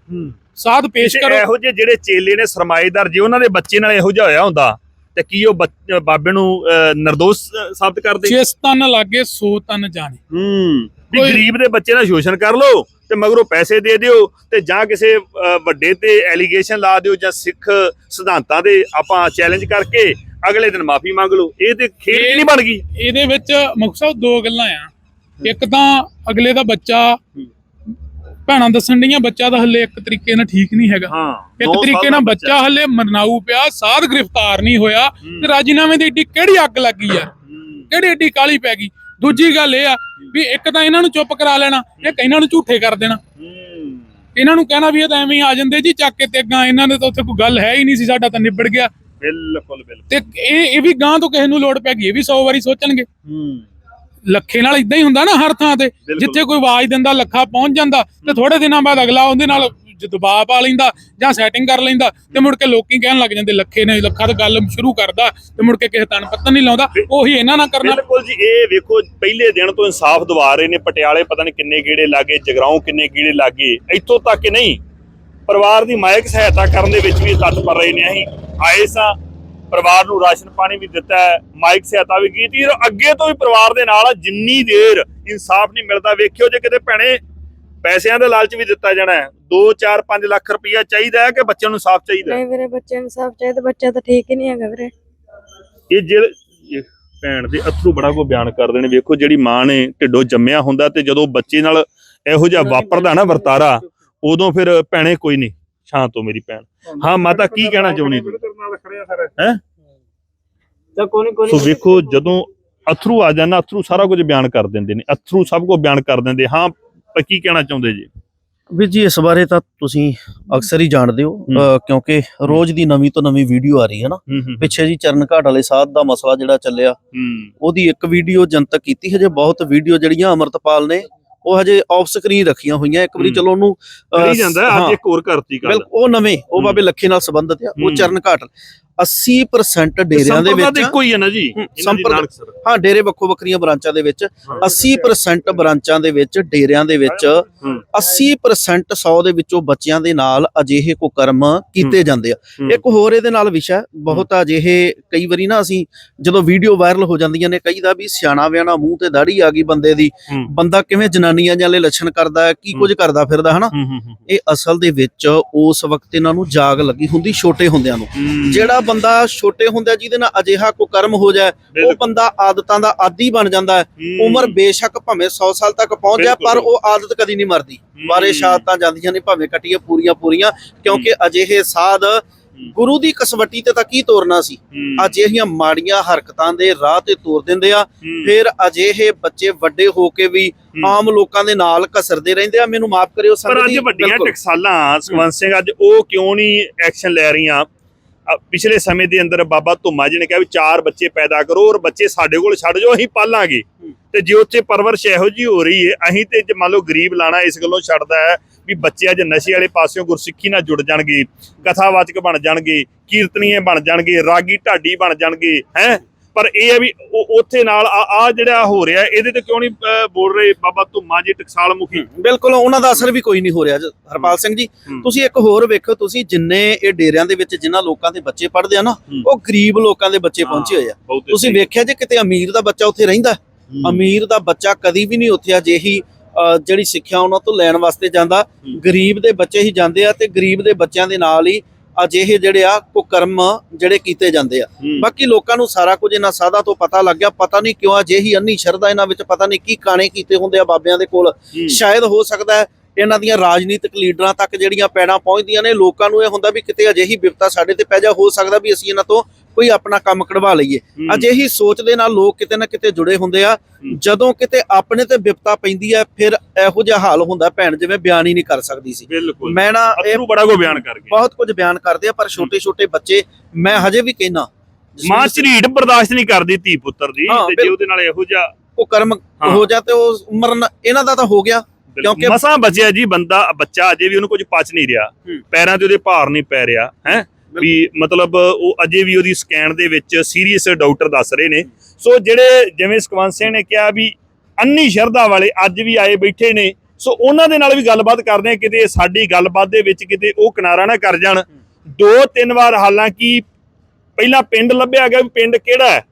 ਸਾਧ ਪੇਸ਼ ਕਰੋ। ਇਹੋ ਜਿਹੇ ਜਿਹੜੇ ਚੇਲੇ ਨੇ ਸਰਮਾਏਦਾਰ ਜੇ ਉਹਨਾਂ ਦੇ ਬੱਚੇ ਨਾਲ ਇਹੋ ਜਿਹਾ ਹੋਇਆ ਹੁੰਦਾ ਤੇ ਕੀ ਉਹ ਬਾਬੇ ਨੂੰ ਨਿਰਦੋਸ਼ ਸਾਬਤ ਕਰਦੇ ਜਿਸ ਤਨ ਲਾਗੇ ਸੋ ਤਨ ਜਾਣੇ। ਹੂੰ। ਵੀ ਗਰੀਬ ਦੇ ਬੱਚੇ ਦਾ ਸ਼ੋਸ਼ਣ ਕਰ ਲਓ ਤੇ ਮਗਰੋਂ ਪੈਸੇ ਦੇ ਦਿਓ ਤੇ ਜਾਂ ਕਿਸੇ ਵੱਡੇ ਤੇ ਐਲੀਗੇਸ਼ਨ ਲਾ ਦਿਓ ਜਾਂ ਸਿੱਖ ਸਿਧਾਂਤਾਂ ਦੇ ਆਪਾਂ ਚੈਲੰਜ ਕਰਕੇ ਅਗਲੇ ਦਿਨ ਮਾਫੀ ਮੰਗ ਲਓ। ਇਹ ਤੇ ਖੇਡ ਹੀ ਨਹੀਂ ਬਣ ਗਈ? ਇਹਦੇ ਵਿੱਚ ਮਕਸਦ ਦੋ ਗੱਲਾਂ ਆ। ਇੱਕ ਤਾਂ ਅਗਲੇ ਦਾ ਬੱਚਾ ਭੈਣਾਂ ਦੱਸਣ ਡੀਆਂ ਬੱਚਾ ਤਾਂ ਹੱਲੇ ਇੱਕ ਤਰੀਕੇ ਨਾਲ ਠੀਕ ਨਹੀਂ ਹੈਗਾ। ਹਾਂ ਇੱਕ ਤਰੀਕੇ ਦਾ ਨਾਲ ਬੱਚਾ। ਹੱਲੇ ਮਰਨਾਊ ਪਿਆ ਸਾਧ ਗ੍ਰਿਫਤਾਰ ਨਹੀਂ ਹੋਇਆ। ਤੇ ਰਾਜੀਨਾਮੇ ਦੀ ਏਡੀ ਕਿਹੜੀ ਅੱਗ ਲੱਗੀ ਯਾਰ ਕਿਹੜੀ ਏਡੀ ਕਾਲੀ ਪੈ ਗਈ? ਦੂਜੀ ਗੱਲ ਇਹ ਆ ਵੀ ਇੱਕ ਤਾਂ ਇਹਨਾਂ ਨੂੰ ਚੁੱਪ ਕਰਾ ਲੈਣਾ ਇੱਕ ਇਹਨਾਂ ਨੂੰ ਝੂਠੇ ਕਰ ਦੇਣਾ। ਇਹਨਾਂ ਨੂੰ ਕਹਿਣਾ ਵੀ ਇਹ ਤਾਂ ਐਵੇਂ ਹੀ ਆ ਜਾਂਦੇ ਜੀ ਚੱਕ ਕੇ ਤੇ ਅੱਗਾ ਇਹਨਾਂ ਦੇ ਤਾਂ ਉੱਥੇ ਕੋਈ ਗੱਲ ਹੈ ਹੀ ਨਹੀਂ ਸੀ ਸਾਡਾ ਤਾਂ ਨਿਬੜ ਗਿਆ। ਬਿਲਕੁਲ ਬਿਲਕੁਲ। ਤੇ ਇਹ ਇਹ ਵੀ ਗਾਂ ਤੋਂ ਕਿਸੇ ਨੂੰ ਲੋੜ ਪੈ ਗਈ ਇਹ ਵੀ 100 ਵਾਰੀ ਸੋਚਣਗੇ। ਹੂੰ। ਲੱਖੇ ਨਾਲ ਇਦਾਂ ਹੀ ਹੁੰਦਾ ਨਾ ਹਰ ਥਾਂ ਤੇ ਜਿੱਥੇ ਕੋਈ ਆਵਾਜ਼ ਦਿੰਦਾ ਲੱਖਾ ਪਹੁੰਚ ਜਾਂਦਾ ਤੇ ਥੋੜੇ ਦਿਨਾਂ ਬਾਅਦ ਅਗਲਾ ਉਹਦੇ ਨਾਲ ਦਬਾਅ ਪਾ ਲੈਂਦਾ ਜਾਂ ਸੈਟਿੰਗ ਕਰ ਲੈਂਦਾ ਤੇ ਮੁੜ ਕੇ ਲੋਕੀ ਕਹਿਣ ਲੱਗ ਜਾਂਦੇ ਲੱਖੇ ਨੇ ਲੱਖਾ ਤਾਂ ਗੱਲ ਸ਼ੁਰੂ ਕਰਦਾ ਤੇ ਮੁੜ ਕੇ ਕਿਸੇ ਤਨ ਪੱਤਨ ਨਹੀਂ ਲਾਉਂਦਾ ਉਹੀ ਇਹਨਾਂ ਨਾਲ ਕਰਨਾ। ਬਿਲਕੁਲ ਜੀ ਇਹ ਵੇਖੋ ਪਹਿਲੇ ਦਿਨ ਤੋਂ ਇਨਸਾਫ ਦਵਾ ਰਹੇ ਨੇ ਪਟਿਆਲੇ ਪਤਾ ਨਹੀਂ ਕਿੰਨੇ ਗੇੜੇ ਲਾਗੇ ਜਗਰਾਉਂ ਕਿੰਨੇ ਗੇੜੇ ਲਾਗੇ ਇੱਥੋਂ ਤੱਕ ਨਹੀਂ। ਪਰਿਵਾਰ ਦੀ ਮਾਇਕ ਸਹਾਇਤਾ ਕਰਨ ਦੇ ਵਿੱਚ ਵੀ ਤਤਪਰ ਰਹੇ ਨੇ ਅਸੀਂ। ਆਏ ਸਾਂ ਪਰਿਵਾਰ ਨੂੰ ਰਾਸ਼ਨ ਪਾਣੀ ਵੀ ਦਿੱਤਾ ਹੈ ਮਾਇਕ ਸਹਾਇਤਾ ਵੀ ਕੀਤੀ ਔਰ ਅੱਗੇ ਤੋਂ ਵੀ ਪਰਿਵਾਰ ਦੇ ਨਾਲ ਜਿੰਨੀ ਦੇਰ ਇਨਸਾਫ ਨਹੀਂ ਮਿਲਦਾ ਵੇਖਿਓ ਜੇ ਕਿਤੇ ਭੈਣੇ ਪੈਸਿਆਂ ਦਾ ਲਾਲਚ ਵੀ ਦਿੱਤਾ ਜਾਣਾ ਹੈ। 2 4 5 ਲੱਖ ਰੁਪਈਆ ਚਾਹੀਦਾ ਹੈ ਕਿ ਬੱਚਿਆਂ ਨੂੰ ਸਾਫ਼ ਚਾਹੀਦਾ ਹੈ? ਨਹੀਂ ਵੀਰੇ ਬੱਚੇ ਨੂੰ ਸਾਫ਼ ਚਾਹੀਦਾ ਬੱਚਾ ਤਾਂ ਠੀਕ ਹੀ ਨਹੀਂ ਹੈਗਾ ਵੀਰੇ। ਇਹ ਜਿਹੜੇ ਭੈਣ ਦੇ ਅਥਰੂ ਬੜਾ ਕੋ ਬਿਆਨ ਕਰਦੇ ਨੇ। ਵੇਖੋ ਜਿਹੜੀ ਮਾਂ ਨੇ ਢਿੱਡੋਂ ਜੰਮਿਆ ਹੁੰਦਾ ਤੇ ਜਦੋਂ ਬੱਚੇ ਨਾਲ ਇਹੋ ਜਿਹਾ ਵਾਪਰਦਾ ਨਾ ਵਰਤਾਰਾ ਉਦੋਂ ਫਿਰ ਭੈਣੇ ਕੋਈ ਨਹੀਂ ਸ਼ਾਂਤ ਹੋ ਮੇਰੀ ਭੈਣ। ਹਾਂ ਮਾਤਾ ਕੀ ਕਹਿਣਾ ਚਾਹੁੰਦੀ ਤੂੰ? ਤੇਰੇ ਨਾਲ ਖੜਿਆ ਸਾਰਾ। ਹੈ? ਸੋ ਵੇਖੋ ਜਦੋਂ ਅਥਰੂ ਆ ਜਾਣਾ ਅਥਰੂ ਸਾਰਾ ਕੁਝ ਬਿਆਨ ਕਰ ਦਿੰਦੇ ਨੇ। ਅਥਰੂ ਸਭ ਕੁਝ ਬਿਆਨ ਕਰ ਦਿੰਦੇ। ਹਾਂ ਕੀ ਕਹਿਣਾ ਚਾਹੁੰਦੇ ਜੀ? ਵੀਰ ਜੀ ਇਸ ਬਾਰੇ ਤਾਂ ਤੁਸੀਂ ਅਕਸਰ ਹੀ ਜਾਣਦੇ ਹੋ ਕਿਉਂਕਿ ਰੋਜ਼ ਦੀ ਨਵੀਂ ਤੋਂ ਨਵੀਂ ਵੀਡੀਓ ਆ ਰਹੀ ਹੈ ਨਾ। ਹੂੰ ਹੂੰ। ਪਿੱਛੇ ਜੀ ਚਰਨ ਘਾਟ ਵਾਲੇ ਸਾਧ ਦਾ ਮਸਲਾ ਜਿਹੜਾ ਚੱਲਿਆ ਹੂੰ। ਉਹਦੀ ਇੱਕ ਵੀਡੀਓ ਜਨਤਕ ਕੀਤੀ ਹਜੇ ਬਹੁਤ ਵੀਡੀਓ ਜਿਹੜੀਆਂ ਅਮਰਤਪਾਲ ਨੇ ਉਹ ਹਜੇ ਆਫ ਸਕਰੀਨ ਰੱਖੀਆਂ ਹੋਈਆਂ ਇੱਕ ਵਾਰੀ। ਚਲੋ ਉਹਨੂੰ ਕਰੀ ਜਾਂਦਾ ਅੱਜ ਇੱਕ ਹੋਰ ਕਰਤੀ ਗੱਲ ਉਹ ਨਵੇਂ ਉਹ। ਬਾਬੇ ਲੱਖੇ ਨਾਲ ਸੰਬੰਧਿਤ ਆ ਉਹ। ਚਰਨ ਘਾਟ 80% ਡੇਰਿਆਂ ਦੇ ਵਿੱਚ ਇੱਕੋ ਹੀ ਹੈ ਨਾ ਜੀ ਹੂੰ, ਦੀ ਡੇਰੇ ਵੱਖੋ ਵੱਖਰੀਆਂ ਬ੍ਰਾਂਚਾਂ ਦੇ ਵਿੱਚ 80% ਬ੍ਰਾਂਚਾਂ ਦੇ ਵਿੱਚ ਡੇਰਿਆਂ ਦੇ ਵਿੱਚ ਹੂੰ। 80% 100 ਦੇ ਵਿੱਚੋਂ ਬੱਚਿਆਂ ਦੇ ਨਾਲ ਅਜਿਹੇ ਕੁਕਰਮ ਕੀਤੇ ਜਾਂਦੇ ਆ। ਇੱਕ ਹੋਰ ਇਹਦੇ ਨਾਲ ਵਿਸ਼ਾ ਬਹੁਤ ਅਜਿਹੇ ਕਈ ਵਾਰੀ ਨਾ ਅਸੀਂ ਜਦੋਂ ਵੀਡੀਓ ਵਾਇਰਲ ਹੋ ਜਾਂਦੀਆਂ ਨੇ ਕਈਦਾ ਵੀ ਸਿਆਣਾ ਵਿਆਣਾ ਮੂੰਹ ਤੇ ਦਾੜੀ ਆ ਗਈ ਬੰਦੇ ਦੀ। ਬੰਦਾ ਕਿਵੇਂ ਜਨਾਨੀਆਂ ਜਾਲੇ ਲੱਛਣ ਕਰਦਾ ਹੈ ਕੀ ਕੁਝ ਕਰਦਾ ਫਿਰਦਾ ਹਨਾ ਇਹ ਅਸਲ ਦੇ ਵਿੱਚ ਉਸ ਵਕਤ ਇਹਨਾਂ ਨੂੰ ਜਾਗ ਲੱਗੀ ਹੁੰਦੀ ਛੋਟੇ ਹੁੰਦਿਆਂ ਨੂੰ। ਜਿਹੜਾ ਬੰਦਾ ਛੋਟੇ ਹੁੰਦਿਆਂ ਜਿਹਦੇ ਨਾਲ ਅਜਿਹਾ ਕੁਕਰਮ ਹੋ ਜਾਏ ਉਹ। ਬੰਦਾ ਆਦਤਾਂ ਦਾ ਆਦੀ ਬਣ ਜਾਂਦਾ ਹੈ। ਉਮਰ ਬੇਸ਼ੱਕ ਭਾਵੇਂ 100 ਸਾਲ ਤੱਕ ਪਹੁੰਚ ਜਾਏ ਪਰ। ਉਹ ਆਦਤ ਕਦੀ ਨਹੀਂ ਮਰਦੀ। ਬਾਰੇ ਸ਼ਾਦਤਾਂ ਜਾਂਦੀਆਂ ਨੇ ਭਾਵੇਂ ਕਟੀਆਂ ਪੂਰੀਆਂ ਪੂਰੀਆਂ ਕਿਉਂਕਿ ਅਜਿਹੇ ਸਾਧ ਗੁਰੂ ਦੀ ਕਸਵੱਟੀ ਤੇ ਤਾਂ ਕੀ ਤੋਰਨਾ ਸੀ? ਅਜਿਹੀਆਂ ਮਾੜੀਆਂ ਹਰਕਤਾਂ ਦੇ ਰਾਹ ਤੇ ਤੋਰ ਦਿੰਦੇ ਆ। ਫਿਰ ਅਜਿਹੇ ਬੱਚੇ ਵੱਡੇ ਹੋ ਕੇ ਵੀ ਆਮ ਲੋਕਾਂ ਦੇ ਨਾਲ ਘਸਰਦੇ ਰਹਿੰਦੇ ਆ। ਮੈਨੂੰ ਮਾਫ ਕਰਿਓ ਪਰ ਸੰਗਤ ਅੱਜ ਜੀ, ਵੱਡੀਆਂ। ਟਕਸਾਲਾਂ ਸੁਖਵੰਤ ਸਿੰਘ ਅੱਜ ਉਹ ਕਿਉਂ ਨਹੀਂ ਐਕਸ਼ਨ ਲੈ ਰਹੀਆਂ? ਪਿਛਲੇ ਸਮੇਂ ਦੇ ਅੰਦਰ ਬਾਬਾ ਧੁੰਮਾ ਜੀ ਨੇ ਕਿਹਾ ਵੀ ਚਾਰ ਬੱਚੇ ਪੈਦਾ ਕਰੋ ਔਰ ਬੱਚੇ ਸਾਡੇ ਕੋਲ ਛੱਡ ਜਾਓ ਅਸੀਂ ਪਾਲਾਂਗੇ। ਤੇ ਜੇ ਉੱਥੇ ਪਰਵਰਿਸ਼ ਇਹੋ ਜੀ ਹੋ ਰਹੀ ਹੈ ਅਸੀਂ ਤੇ ਜੇ ਮੰਨ ਲਓ ਗਰੀਬ ਲਾਣਾ ਇਸ ਗੱਲੋਂ ਛੱਡਦਾ ਹੈ ਵੀ ਬੱਚੇ ਅੱਜ ਨਸ਼ੇ ਵਾਲੇ ਪਾਸਿਓਂ ਗੁਰਸਿੱਖੀ ਨਾਲ ਜੁੜ ਜਾਣਗੇ ਕਥਾਵਾਚਕ ਬਣ ਜਾਣਗੇ ਕੀਰਤਨੀਏ ਬਣ ਜਾਣਗੇ ਰਾਗੀ ਢਾਡੀ ਬਣ ਜਾਣਗੇ ਹੈ? ਪਰ ਇਹ ਹੈ ਵੀ ਉੱਥੇ ਨਾਲ ਆ ਜਿਹੜਾ ਹੋ ਰਿਹਾ ਇਹਦੇ ਤੇ ਕਿਉਂ ਨਹੀਂ ਬੋਲ ਰਹੇ ਬਾਬਾ ਧੁੰਮਾ ਜੀ ਟਕਸਾਲ ਮੁਖੀ? ਬਿਲਕੁਲ ਉਹਨਾਂ ਦਾ ਅਸਰ ਵੀ ਕੋਈ ਨਹੀਂ ਹੋ ਰਿਹਾ ਹਰਪਾਲ ਸਿੰਘ ਜੀ। ਤੁਸੀਂ ਇੱਕ ਹੋਰ ਵੇਖੋ ਤੁਸੀਂ ਜਿੰਨੇ ਇਹ ਡੇਰਿਆਂ ਦੇ ਵਿੱਚ ਜਿਨ੍ਹਾਂ ਲੋਕਾਂ ਦੇ ਬੱਚੇ ਪੜ੍ਹਦੇ ਆ ਨਾ। ਉਹ ਗਰੀਬ ਲੋਕਾਂ ਦੇ ਬੱਚੇ ਪਹੁੰਚੇ ਹੋਏ ਆ। ਤੁਸੀਂ ਵੇਖਿਆ ਜੇ ਕਿਤੇ ਅਮੀਰ ਦਾ ਬੱਚਾ ਉੱਥੇ ਰਹਿੰਦਾ ਅਮੀਰ ਦਾ ਬੱਚਾ ਕਦੀ ਵੀ ਨਹੀਂ ਉੱਥੇ ਅਜਿਹੀ ਜਿਹੜੀ ਸਿੱਖਿਆ ਉਹਨਾਂ ਤੋਂ ਲੈਣ ਵਾਸਤੇ ਜਾਂਦਾ। ਗਰੀਬ ਦੇ ਬੱਚੇ ਹੀ ਜਾਂਦੇ ਆ ਤੇ ਗਰੀਬ ਦੇ ਬੱਚਿਆਂ ਦੇ ਨਾਲ ਹੀ ਅਜਿਹੇ ਜਿਹੜੇ ਆ ਕੁਕਰਮ ਜਿਹੜੇ ਕੀਤੇ ਜਾਂਦੇ ਆ। ਬਾਕੀ ਲੋਕਾਂ ਨੂੰ ਸਾਰਾ ਕੁਝ ਇਹਨਾਂ ਸਾਧਾਂ ਤੋਂ ਪਤਾ ਲੱਗ ਗਿਆ ਪਤਾ ਨਹੀਂ ਕਿਉਂ ਅਜਿਹੀ ਅੰਨੀ ਸ਼ਰਧਾ ਇਹਨਾਂ ਵਿੱਚ ਪਤਾ ਨਹੀਂ ਕੀ ਕਾਣੇ ਕੀਤੇ ਹੁੰਦੇ ਆ ਬਾਬਿਆਂ ਦੇ ਕੋਲ। ਸ਼ਾਇਦ ਹੋ ਸਕਦਾ ਹੈ ਇਹਨਾਂ ਦੀਆਂ ਰਾਜਨੀਤਿਕ ਲੀਡਰਾਂ ਤੱਕ ਜਿਹੜੀਆਂ ਪੈੜਾਂ ਪਹੁੰਚਦੀਆਂ ਨੇ ਲੋਕਾਂ ਨੂੰ ਇਹ ਹੁੰਦਾ ਵੀ ਕਿਤੇ ਅਜਿਹੀ ਵਿਪਤਾ ਸਾਡੇ ਤੇ ਪੈ ਜਾ ਹੋ ਸਕਦਾ ਵੀ ਅਸੀਂ ਇਹਨਾਂ ਤੋਂ ਕੋਈ ਆਪਣਾ ਕੰਮ ਕਢਵਾ ਲਈਏ। ਹੂੰ। ਅਜਿਹੀ ਸੋਚ ਦੇ ਨਾਲ ਲੋਕ ਕਿਤੇ ਨਾ ਕਿਤੇ ਜੁੜੇ ਹੁੰਦੇ ਆ। ਜਦੋਂ ਕਿਤੇ ਆਪਣੇ ਤੇ ਵਿਪਤਾ ਪੈਂਦੀ ਹੈ ਫਿਰ ਇਹੋ ਜਿਹਾ ਹਾਲ ਹੁੰਦਾ ਭੈਣ ਜਿਵੇਂ ਬਿਆਨ ਹੀ ਨਹੀਂ ਕਰ ਸਕਦੀ ਸੀ। ਮੈਂ ਨਾ ਇਹ ਅਥਰੂ ਬੜਾ ਕੋ ਬਿਆਨ ਕਰ ਗਿਆ। ਬਹੁਤ ਕੁਝ ਬਿਆਨ ਕਰਦੇ ਆ ਪਰ ਛੋਟੇ ਛੋਟੇ ਬੱਚੇ ਮੈਂ ਹਜੇ ਵੀ ਕਹਿਣਾ ਮਾਂ ਝਰੀਟ ਬਰਦਾਸ਼ਤ ਨਹੀਂ ਕਰਦੀ ਧੀ ਪੁੱਤਰ ਦੀ ਤੇ ਜੇ। ਉਹਦੇ ਨਾਲ ਇਹੋ ਜਿਹਾ ਉਹ ਕਰਮ ਹਾਂ। ਜਾ ਤੇ ਉਹ ਮਰਨ ਇਹਨਾਂ ਦਾ ਤਾਂ ਹੋ ਗਿਆ ਕਿਉਂਕਿ ਮਸਾਂ ਬਚਿਆ ਜੀ ਬੰਦਾ ਬੱਚਾ ਅਜੇ ਵੀ ਉਹਨੂੰ ਕੁਝ ਪਚ ਨਹੀਂ ਰਿਹਾ। ਪੈਰਾਂ ਤੇ ਉਹਦੇ ਭਾਰ ਨਹੀਂ ਪੈ ਰਿਹਾ ਹੈ? ਵੀ ਮਤਲਬ ਉਹ ਅਜੇ ਵੀ ਉਹਦੀ ਸਕੈਨ ਦੇ ਵਿੱਚ ਸੀਰੀਅਸ ਡਾਕਟਰ ਦੱਸ ਰਹੇ ਨੇ। ਸੋ ਜਿਹੜੇ ਜਿਵੇਂ ਸੁਖਵੰਤ ਸਿੰਘ ਨੇ ਕਿਹਾ ਵੀ ਅੰਨੀ ਸ਼ਰਧਾ ਵਾਲੇ ਅੱਜ ਵੀ ਆਏ ਬੈਠੇ ਨੇ, ਸੋ ਉਹਨਾਂ ਦੇ ਨਾਲ ਵੀ ਗੱਲਬਾਤ ਕਰਦੇ ਆ, ਕਿਤੇ ਸਾਡੀ ਗੱਲਬਾਤ ਦੇ ਵਿੱਚ ਕਿਤੇ ਉਹ ਕਿਨਾਰਾ ਨਾ ਕਰ ਜਾਣ। ਦੋ ਤਿੰਨ ਵਾਰ ਹਾਲਾਂਕਿ ਪਹਿਲਾਂ ਪਿੰਡ ਲੱਭਿਆ ਗਿਆ ਵੀ ਪਿੰਡ ਕਿਹੜਾ ਹੈ?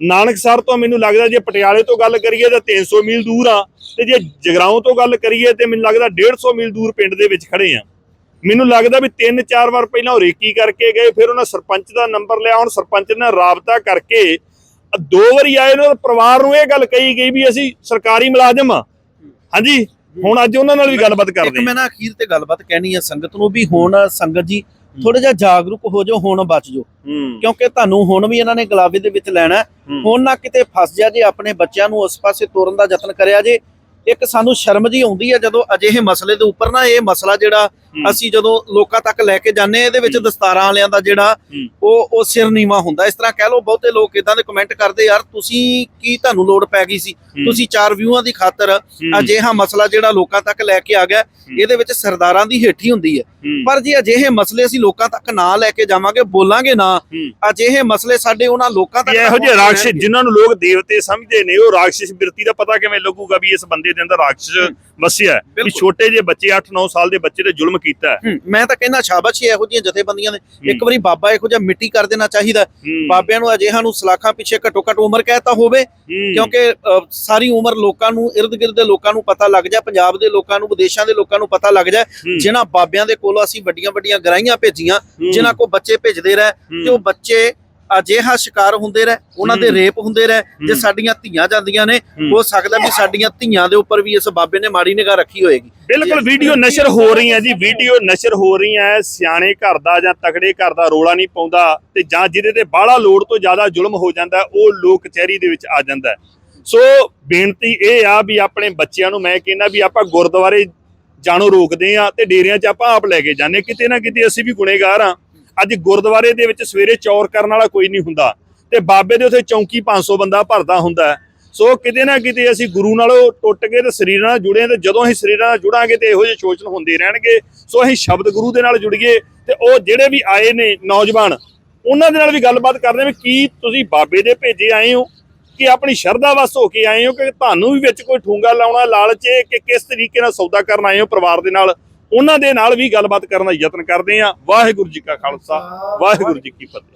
ਨਾਨਕਸਰ ਤੋਂ ਮੈਨੂੰ ਲੱਗਦਾ ਜੇ ਪਟਿਆਲੇ ਤੋਂ ਗੱਲ ਕਰੀਏ ਤਾਂ 300 ਮੀਲ ਦੂਰ ਆ, ਤੇ ਜੇ ਜਗਰਾਉਂ ਤੋਂ ਗੱਲ ਕਰੀਏ ਤੇ ਮੈਨੂੰ ਲੱਗਦਾ 150 ਮੀਲ ਦੂਰ ਪਿੰਡ ਦੇ ਵਿੱਚ ਖੜੇ ਆ। ਮੈਨੂੰ ਲੱਗਦਾ ਵੀ ਤਿੰਨ ਚਾਰ ਵਾਰ ਪਹਿਲਾਂ ਉਹ ਰੇਕੀ ਕਰਕੇ ਗਏ ਫਿਰ ਉਹਨਾਂ ਸਰਪੰਚ ਦਾ ਨੰਬਰ ਲਿਆ ਹੁਣ ਸਰਪੰਚ ਨੇ ਰਾਬਤਾ ਕਰਕੇ ਦੋ ਵਾਰੀ ਆਏ ਨੇ ਪਰਿਵਾਰ ਨੂੰ ਇਹ ਗੱਲ ਕਹੀ ਗਈ ਵੀ ਅਸੀਂ ਸਰਕਾਰੀ ਮੁਲਾਜ਼ਮ ਆ। ਹਾਂਜੀ? ਹੁਣ ਅੱਜ ਉਹਨਾਂ ਨਾਲ ਵੀ ਗੱਲਬਾਤ ਕਰਦੇ ਮੈਂ ਨਾ ਅਖੀਰ ਤੇ ਗੱਲਬਾਤ ਕਹਿਣੀ ਹੈ ਸੰਗਤ ਨੂੰ ਵੀ ਹੁਣ ਸੰਗਤ ਜੀ ਥੋੜਾ ਜਿਹਾ ਜਾਗਰੂਕ ਹੋ ਜਾਓ ਹੁਣ ਬਚ ਜਾਓ। ਕਿਉਂਕਿ ਤੁਹਾਨੂੰ ਹੁਣ ਵੀ ਇਹਨਾਂ ਨੇ ਗਲਾਵੇ ਦੇ ਵਿੱਚ ਲੈਣਾ। ਹੁਣ ਨਾ ਕਿਤੇ ਫਸ ਜਾ ਜੇ ਆਪਣੇ ਬੱਚਿਆਂ ਨੂੰ ਉਸ ਪਾਸੇ ਤੋਰਨ ਦਾ ਯਤਨ ਕਰਿਆ ਜੇ। ਇੱਕ ਸਾਨੂੰ ਸ਼ਰਮ ਜੀ ਆਉਂਦੀ ਹੈ ਜਦੋਂ ਅਜਿਹੇ ਮਸਲੇ ਦੇ ਉੱਪਰ ਨਾ ਇਹ ਮਸਲਾ ਜਿਹੜਾ। ਅਸੀਂ ਜਦੋਂ ਲੋਕਾਂ ਤੱਕ ਲੈ ਕੇ ਜਾਂਦੇ ਇਹਦੇ ਵਿੱਚ ਦਸਤਾਰਾਂ ਵਾਲਿਆਂ ਦਾ ਜਿਹੜਾ। ਉਹ ਉਹ ਸਿਰ ਨੀਵਾ ਹੁੰਦਾ ਇਸ ਤਰ੍ਹਾਂ ਕਹਿ ਲਓ ਬਹੁਤੇ ਲੋਕ ਇਦਾਂ ਦੇ ਕਮੈਂਟ ਕਰਦੇ ਯਾਰ ਤੁਸੀਂ ਕੀ ਤੁਹਾਨੂੰ ਲੋੜ ਪੈ ਗਈ ਸੀ। ਤੁਸੀਂ ਚਾਰ ਵਿਊਆਂ ਦੀ ਖਾਤਰ। ਅਜਿਹਾ ਮਸਲਾ ਜਿਹੜਾ ਲੋਕਾਂ ਤੱਕ ਲੈ ਕੇ ਆ ਗਿਆ। ਇਹਦੇ ਵਿੱਚ ਸਰਦਾਰਾਂ ਦੀ ਹੇਠੀ ਹੁੰਦੀ ਹੈ। ਪਰ ਜੇ ਅਜਿਹੇ ਮਸਲੇ ਅਸੀਂ ਲੋਕਾਂ ਤੱਕ ਨਾ ਲੈ ਕੇ ਜਾਵਾਂਗੇ ਬੋਲਾਂਗੇ ਨਾ। ਅਜਿਹੇ ਮਸਲੇ ਸਾਡੇ ਉਹਨਾਂ ਲੋਕਾਂ ਤੱਕ ਇਹੋ ਜਿਹੇ ਰਾਖਸ਼ ਜਿਨ੍ਹਾਂ ਨੂੰ ਲੋਕ ਦੇਵਤੇ ਸਮਝਦੇ ਨੇ ਉਹ ਰਾਖਸ਼ ਬਿਰਤੀ ਦਾ ਪਤਾ ਕਿਵੇਂ ਲੱਗੂਗਾ ਵੀ ਇਸ ਬੰਦੇ ਦੇ ਅੰਦਰ ਰਾਖਸ਼ ਵੀ ਬਿਲਕੁਲ। ਛੋਟੇ ਜਿਹੇ ਬੱਚੇ 8-9 ਸਾਲ ਦੇ ਬੱਚੇ ਤੇ ਜ਼ੁਲਮ ਕੀਤਾ ਮੈਂ ਤਾਂ ਕਹਿੰਦਾ ਸ਼ਾਬਾਸ਼ ਹੀ ਇਹੋ ਜਿਹੀਆਂ ਜਥੇਬੰਦੀਆਂ ਨੇ ਇੱਕ ਵਾਰੀ ਬਾਬਾ ਇਹੋ ਜਿਹਾ ਮਿੱਟੀ ਕਰ ਦੇਣਾ ਚਾਹੀਦਾ। ਬਾਬਿਆਂ ਨੂੰ ਅਜਿਹਾ ਨੂੰ ਸਲਾਖਾਂ ਪਿੱਛੇ ਘੱਟੋ ਘੱਟ ਉਮਰ ਕਹਿਤਾ ਹੋਵੇ। ਕਿਉਂਕਿ ਸਾਰੀ ਉਮਰ ਲੋਕਾਂ ਨੂੰ ird ਗਿਰਦ ਦੇ ਲੋਕਾਂ ਨੂੰ ਪਤਾ ਲੱਗ ਜਾ ਪੰਜਾਬ ਦੇ ਲੋਕਾਂ ਨੂੰ ਵਿਦੇਸ਼ਾਂ ਦੇ ਲੋਕਾਂ ਨੂੰ ਪਤਾ ਲੱਗ ਜਾ। ਜਿਨ੍ਹਾਂ ਬਾਬਿਆਂ ਦੇ ਕੋਲੋਂ ਅਸੀਂ ਵੱਡੀਆਂ ਵੱਡੀਆਂ ਗਰਾਈਆਂ ਭੇਜੀਆਂ। ਜਿਨ੍ਹਾਂ ਕੋ ਬੱਚੇ ਭੇਜਦੇ ਰਹੇ ਤੇ ਉਹ ਬੱਚੇ ਅਜਿਹਾ ਸ਼ਿਕਾਰ ਹੁੰਦੇ ਰਹੇ ਉਹਨਾਂ ਦੇ ਹੂੰ। ਰੇਪ ਹੁੰਦੇ ਰਹੇ ਜੇ ਹੂੰ। ਸਾਡੀਆਂ ਧੀਆਂ ਜਾਂਦੀਆਂ ਨੇ ਹੂੰ। ਹੋ ਸਕਦਾ ਵੀ ਸਾਡੀਆਂ ਧੀਆਂ ਦੇ ਉੱਪਰ ਵੀ ਇਸ ਬਾਬੇ ਨੇ ਮਾੜੀ ਨਿਗਾਹ ਰੱਖੀ ਹੋਏਗੀ ਬਿਲਕੁਲ ਵੀਡੀਓ ਨਸ਼ਰ ਹੋ ਰਹੀਆਂ ਜੀ ਵੀਡੀਓ ਨਸ਼ਰ ਹੋ ਰਹੀਆਂ ਸਿਆਣੇ ਘਰ ਦਾ ਜਾਂ ਤਕੜੇ ਘਰ ਦਾ ਰੋਲਾ ਨਹੀਂ ਪਾਉਂਦਾ ਤੇ ਜਾਂ ਜਿਹਦੇ ਤੇ ਬਾਹਲਾ ਲੋੜ ਤੋਂ ਜ਼ਿਆਦਾ ਜ਼ੁਲਮ ਹੋ ਜਾਂਦਾ ਹੈ, ਉਹ ਲੋਕ ਕਚਹਿਰੀ ਦੇ ਵਿੱਚ ਆ ਜਾਂਦਾ ਹੈ। ਸੋ ਬੇਨਤੀ ਇਹ ਆ ਵੀ ਆਪਣੇ ਬੱਚਿਆਂ ਨੂੰ ਮੈਂ ਕਹਿੰਦਾ ਵੀ ਆਪਾਂ ਗੁਰਦੁਆਰੇ ਜਾਣੋ ਰੋਕਦੇ ਆ ਤੇ ਡੇਰਿਆਂ 'ਚ ਆਪਾਂ ਆਪ ਲੈ ਕੇ ਜਾਂਦੇ ਕਿਤੇ ਨਾ ਕਿਤੇ ਅਸੀਂ ਵੀ ਗੁਨੇਗਾਰ ਆ ਅੱਜ ਗੁਰਦੁਆਰੇ ਦੇ ਵਿੱਚ ਸਵੇਰੇ ਚੌਰ ਕਰਨ ਵਾਲਾ ਕੋਈ ਨਹੀਂ ਹੁੰਦਾ ਤੇ ਬਾਬੇ ਦੇ ਉਥੇ ਚੌਂਕੀ 500 ਬੰਦਾ ਭਰਦਾ ਹੁੰਦਾ ਸੋ ਕਿਤੇ ਨਾ ਕਿਤੇ ਅਸੀਂ ਗੁਰੂ ਨਾਲੋਂ ਟੁੱਟ ਕੇ ਤੇ ਸਰੀਰਾਂ ਨਾਲ ਜੁੜੇ ਤੇ ਜਦੋਂ ਅਸੀਂ ਸਰੀਰਾਂ ਨਾਲ ਜੁੜਾਂਗੇ ਤੇ ਇਹੋ ਜਿਹੇ ਸ਼ੋਸ਼ਣ ਹੁੰਦੇ ਰਹਿਣਗੇ। ਸੋ ਅਸੀਂ ਸ਼ਬਦ ਗੁਰੂ ਦੇ ਨਾਲ ਜੁੜੀਏ ਤੇ ਉਹ ਜਿਹੜੇ ਵੀ ਆਏ ਨੇ ਨੌਜਵਾਨ, ਉਹਨਾਂ ਦੇ ਨਾਲ ਵੀ ਗੱਲਬਾਤ ਕਰਦੇ ਵੀ ਕੀ ਤੁਸੀਂ ਬਾਬੇ ਦੇ ਭੇਜੇ ਆਏ ਹੋ? ਕਿ ਆਪਣੀ ਸ਼ਰਧਾ ਵਸ ਹੋ ਕੇ ਆਏ ਹੋ ਕਿ ਤੁਹਾਨੂੰ ਵੀ ਵਿੱਚ ਕੋਈ ਠੂੰਗਾ ਲਾਉਣਾ ਲਾਲਚ ਹੈ ਕਿ ਕਿਸ ਤਰੀਕੇ ਨਾਲ ਸੌਦਾ ਕਰਨ ਆਏ ਹੋ ਪਰਿਵਾਰ ਦੇ ਨਾਲ? ਉਹਨਾਂ ਦੇ ਨਾਲ ਵੀ ਗੱਲਬਾਤ ਕਰਨ ਦਾ ਯਤਨ ਕਰਦੇ ਹਾਂ। ਵਾਹਿਗੁਰੂ ਜੀ ਕਾ ਖਾਲਸਾ, ਵਾਹਿਗੁਰੂ ਜੀ ਕੀ ਫਤਿਹ।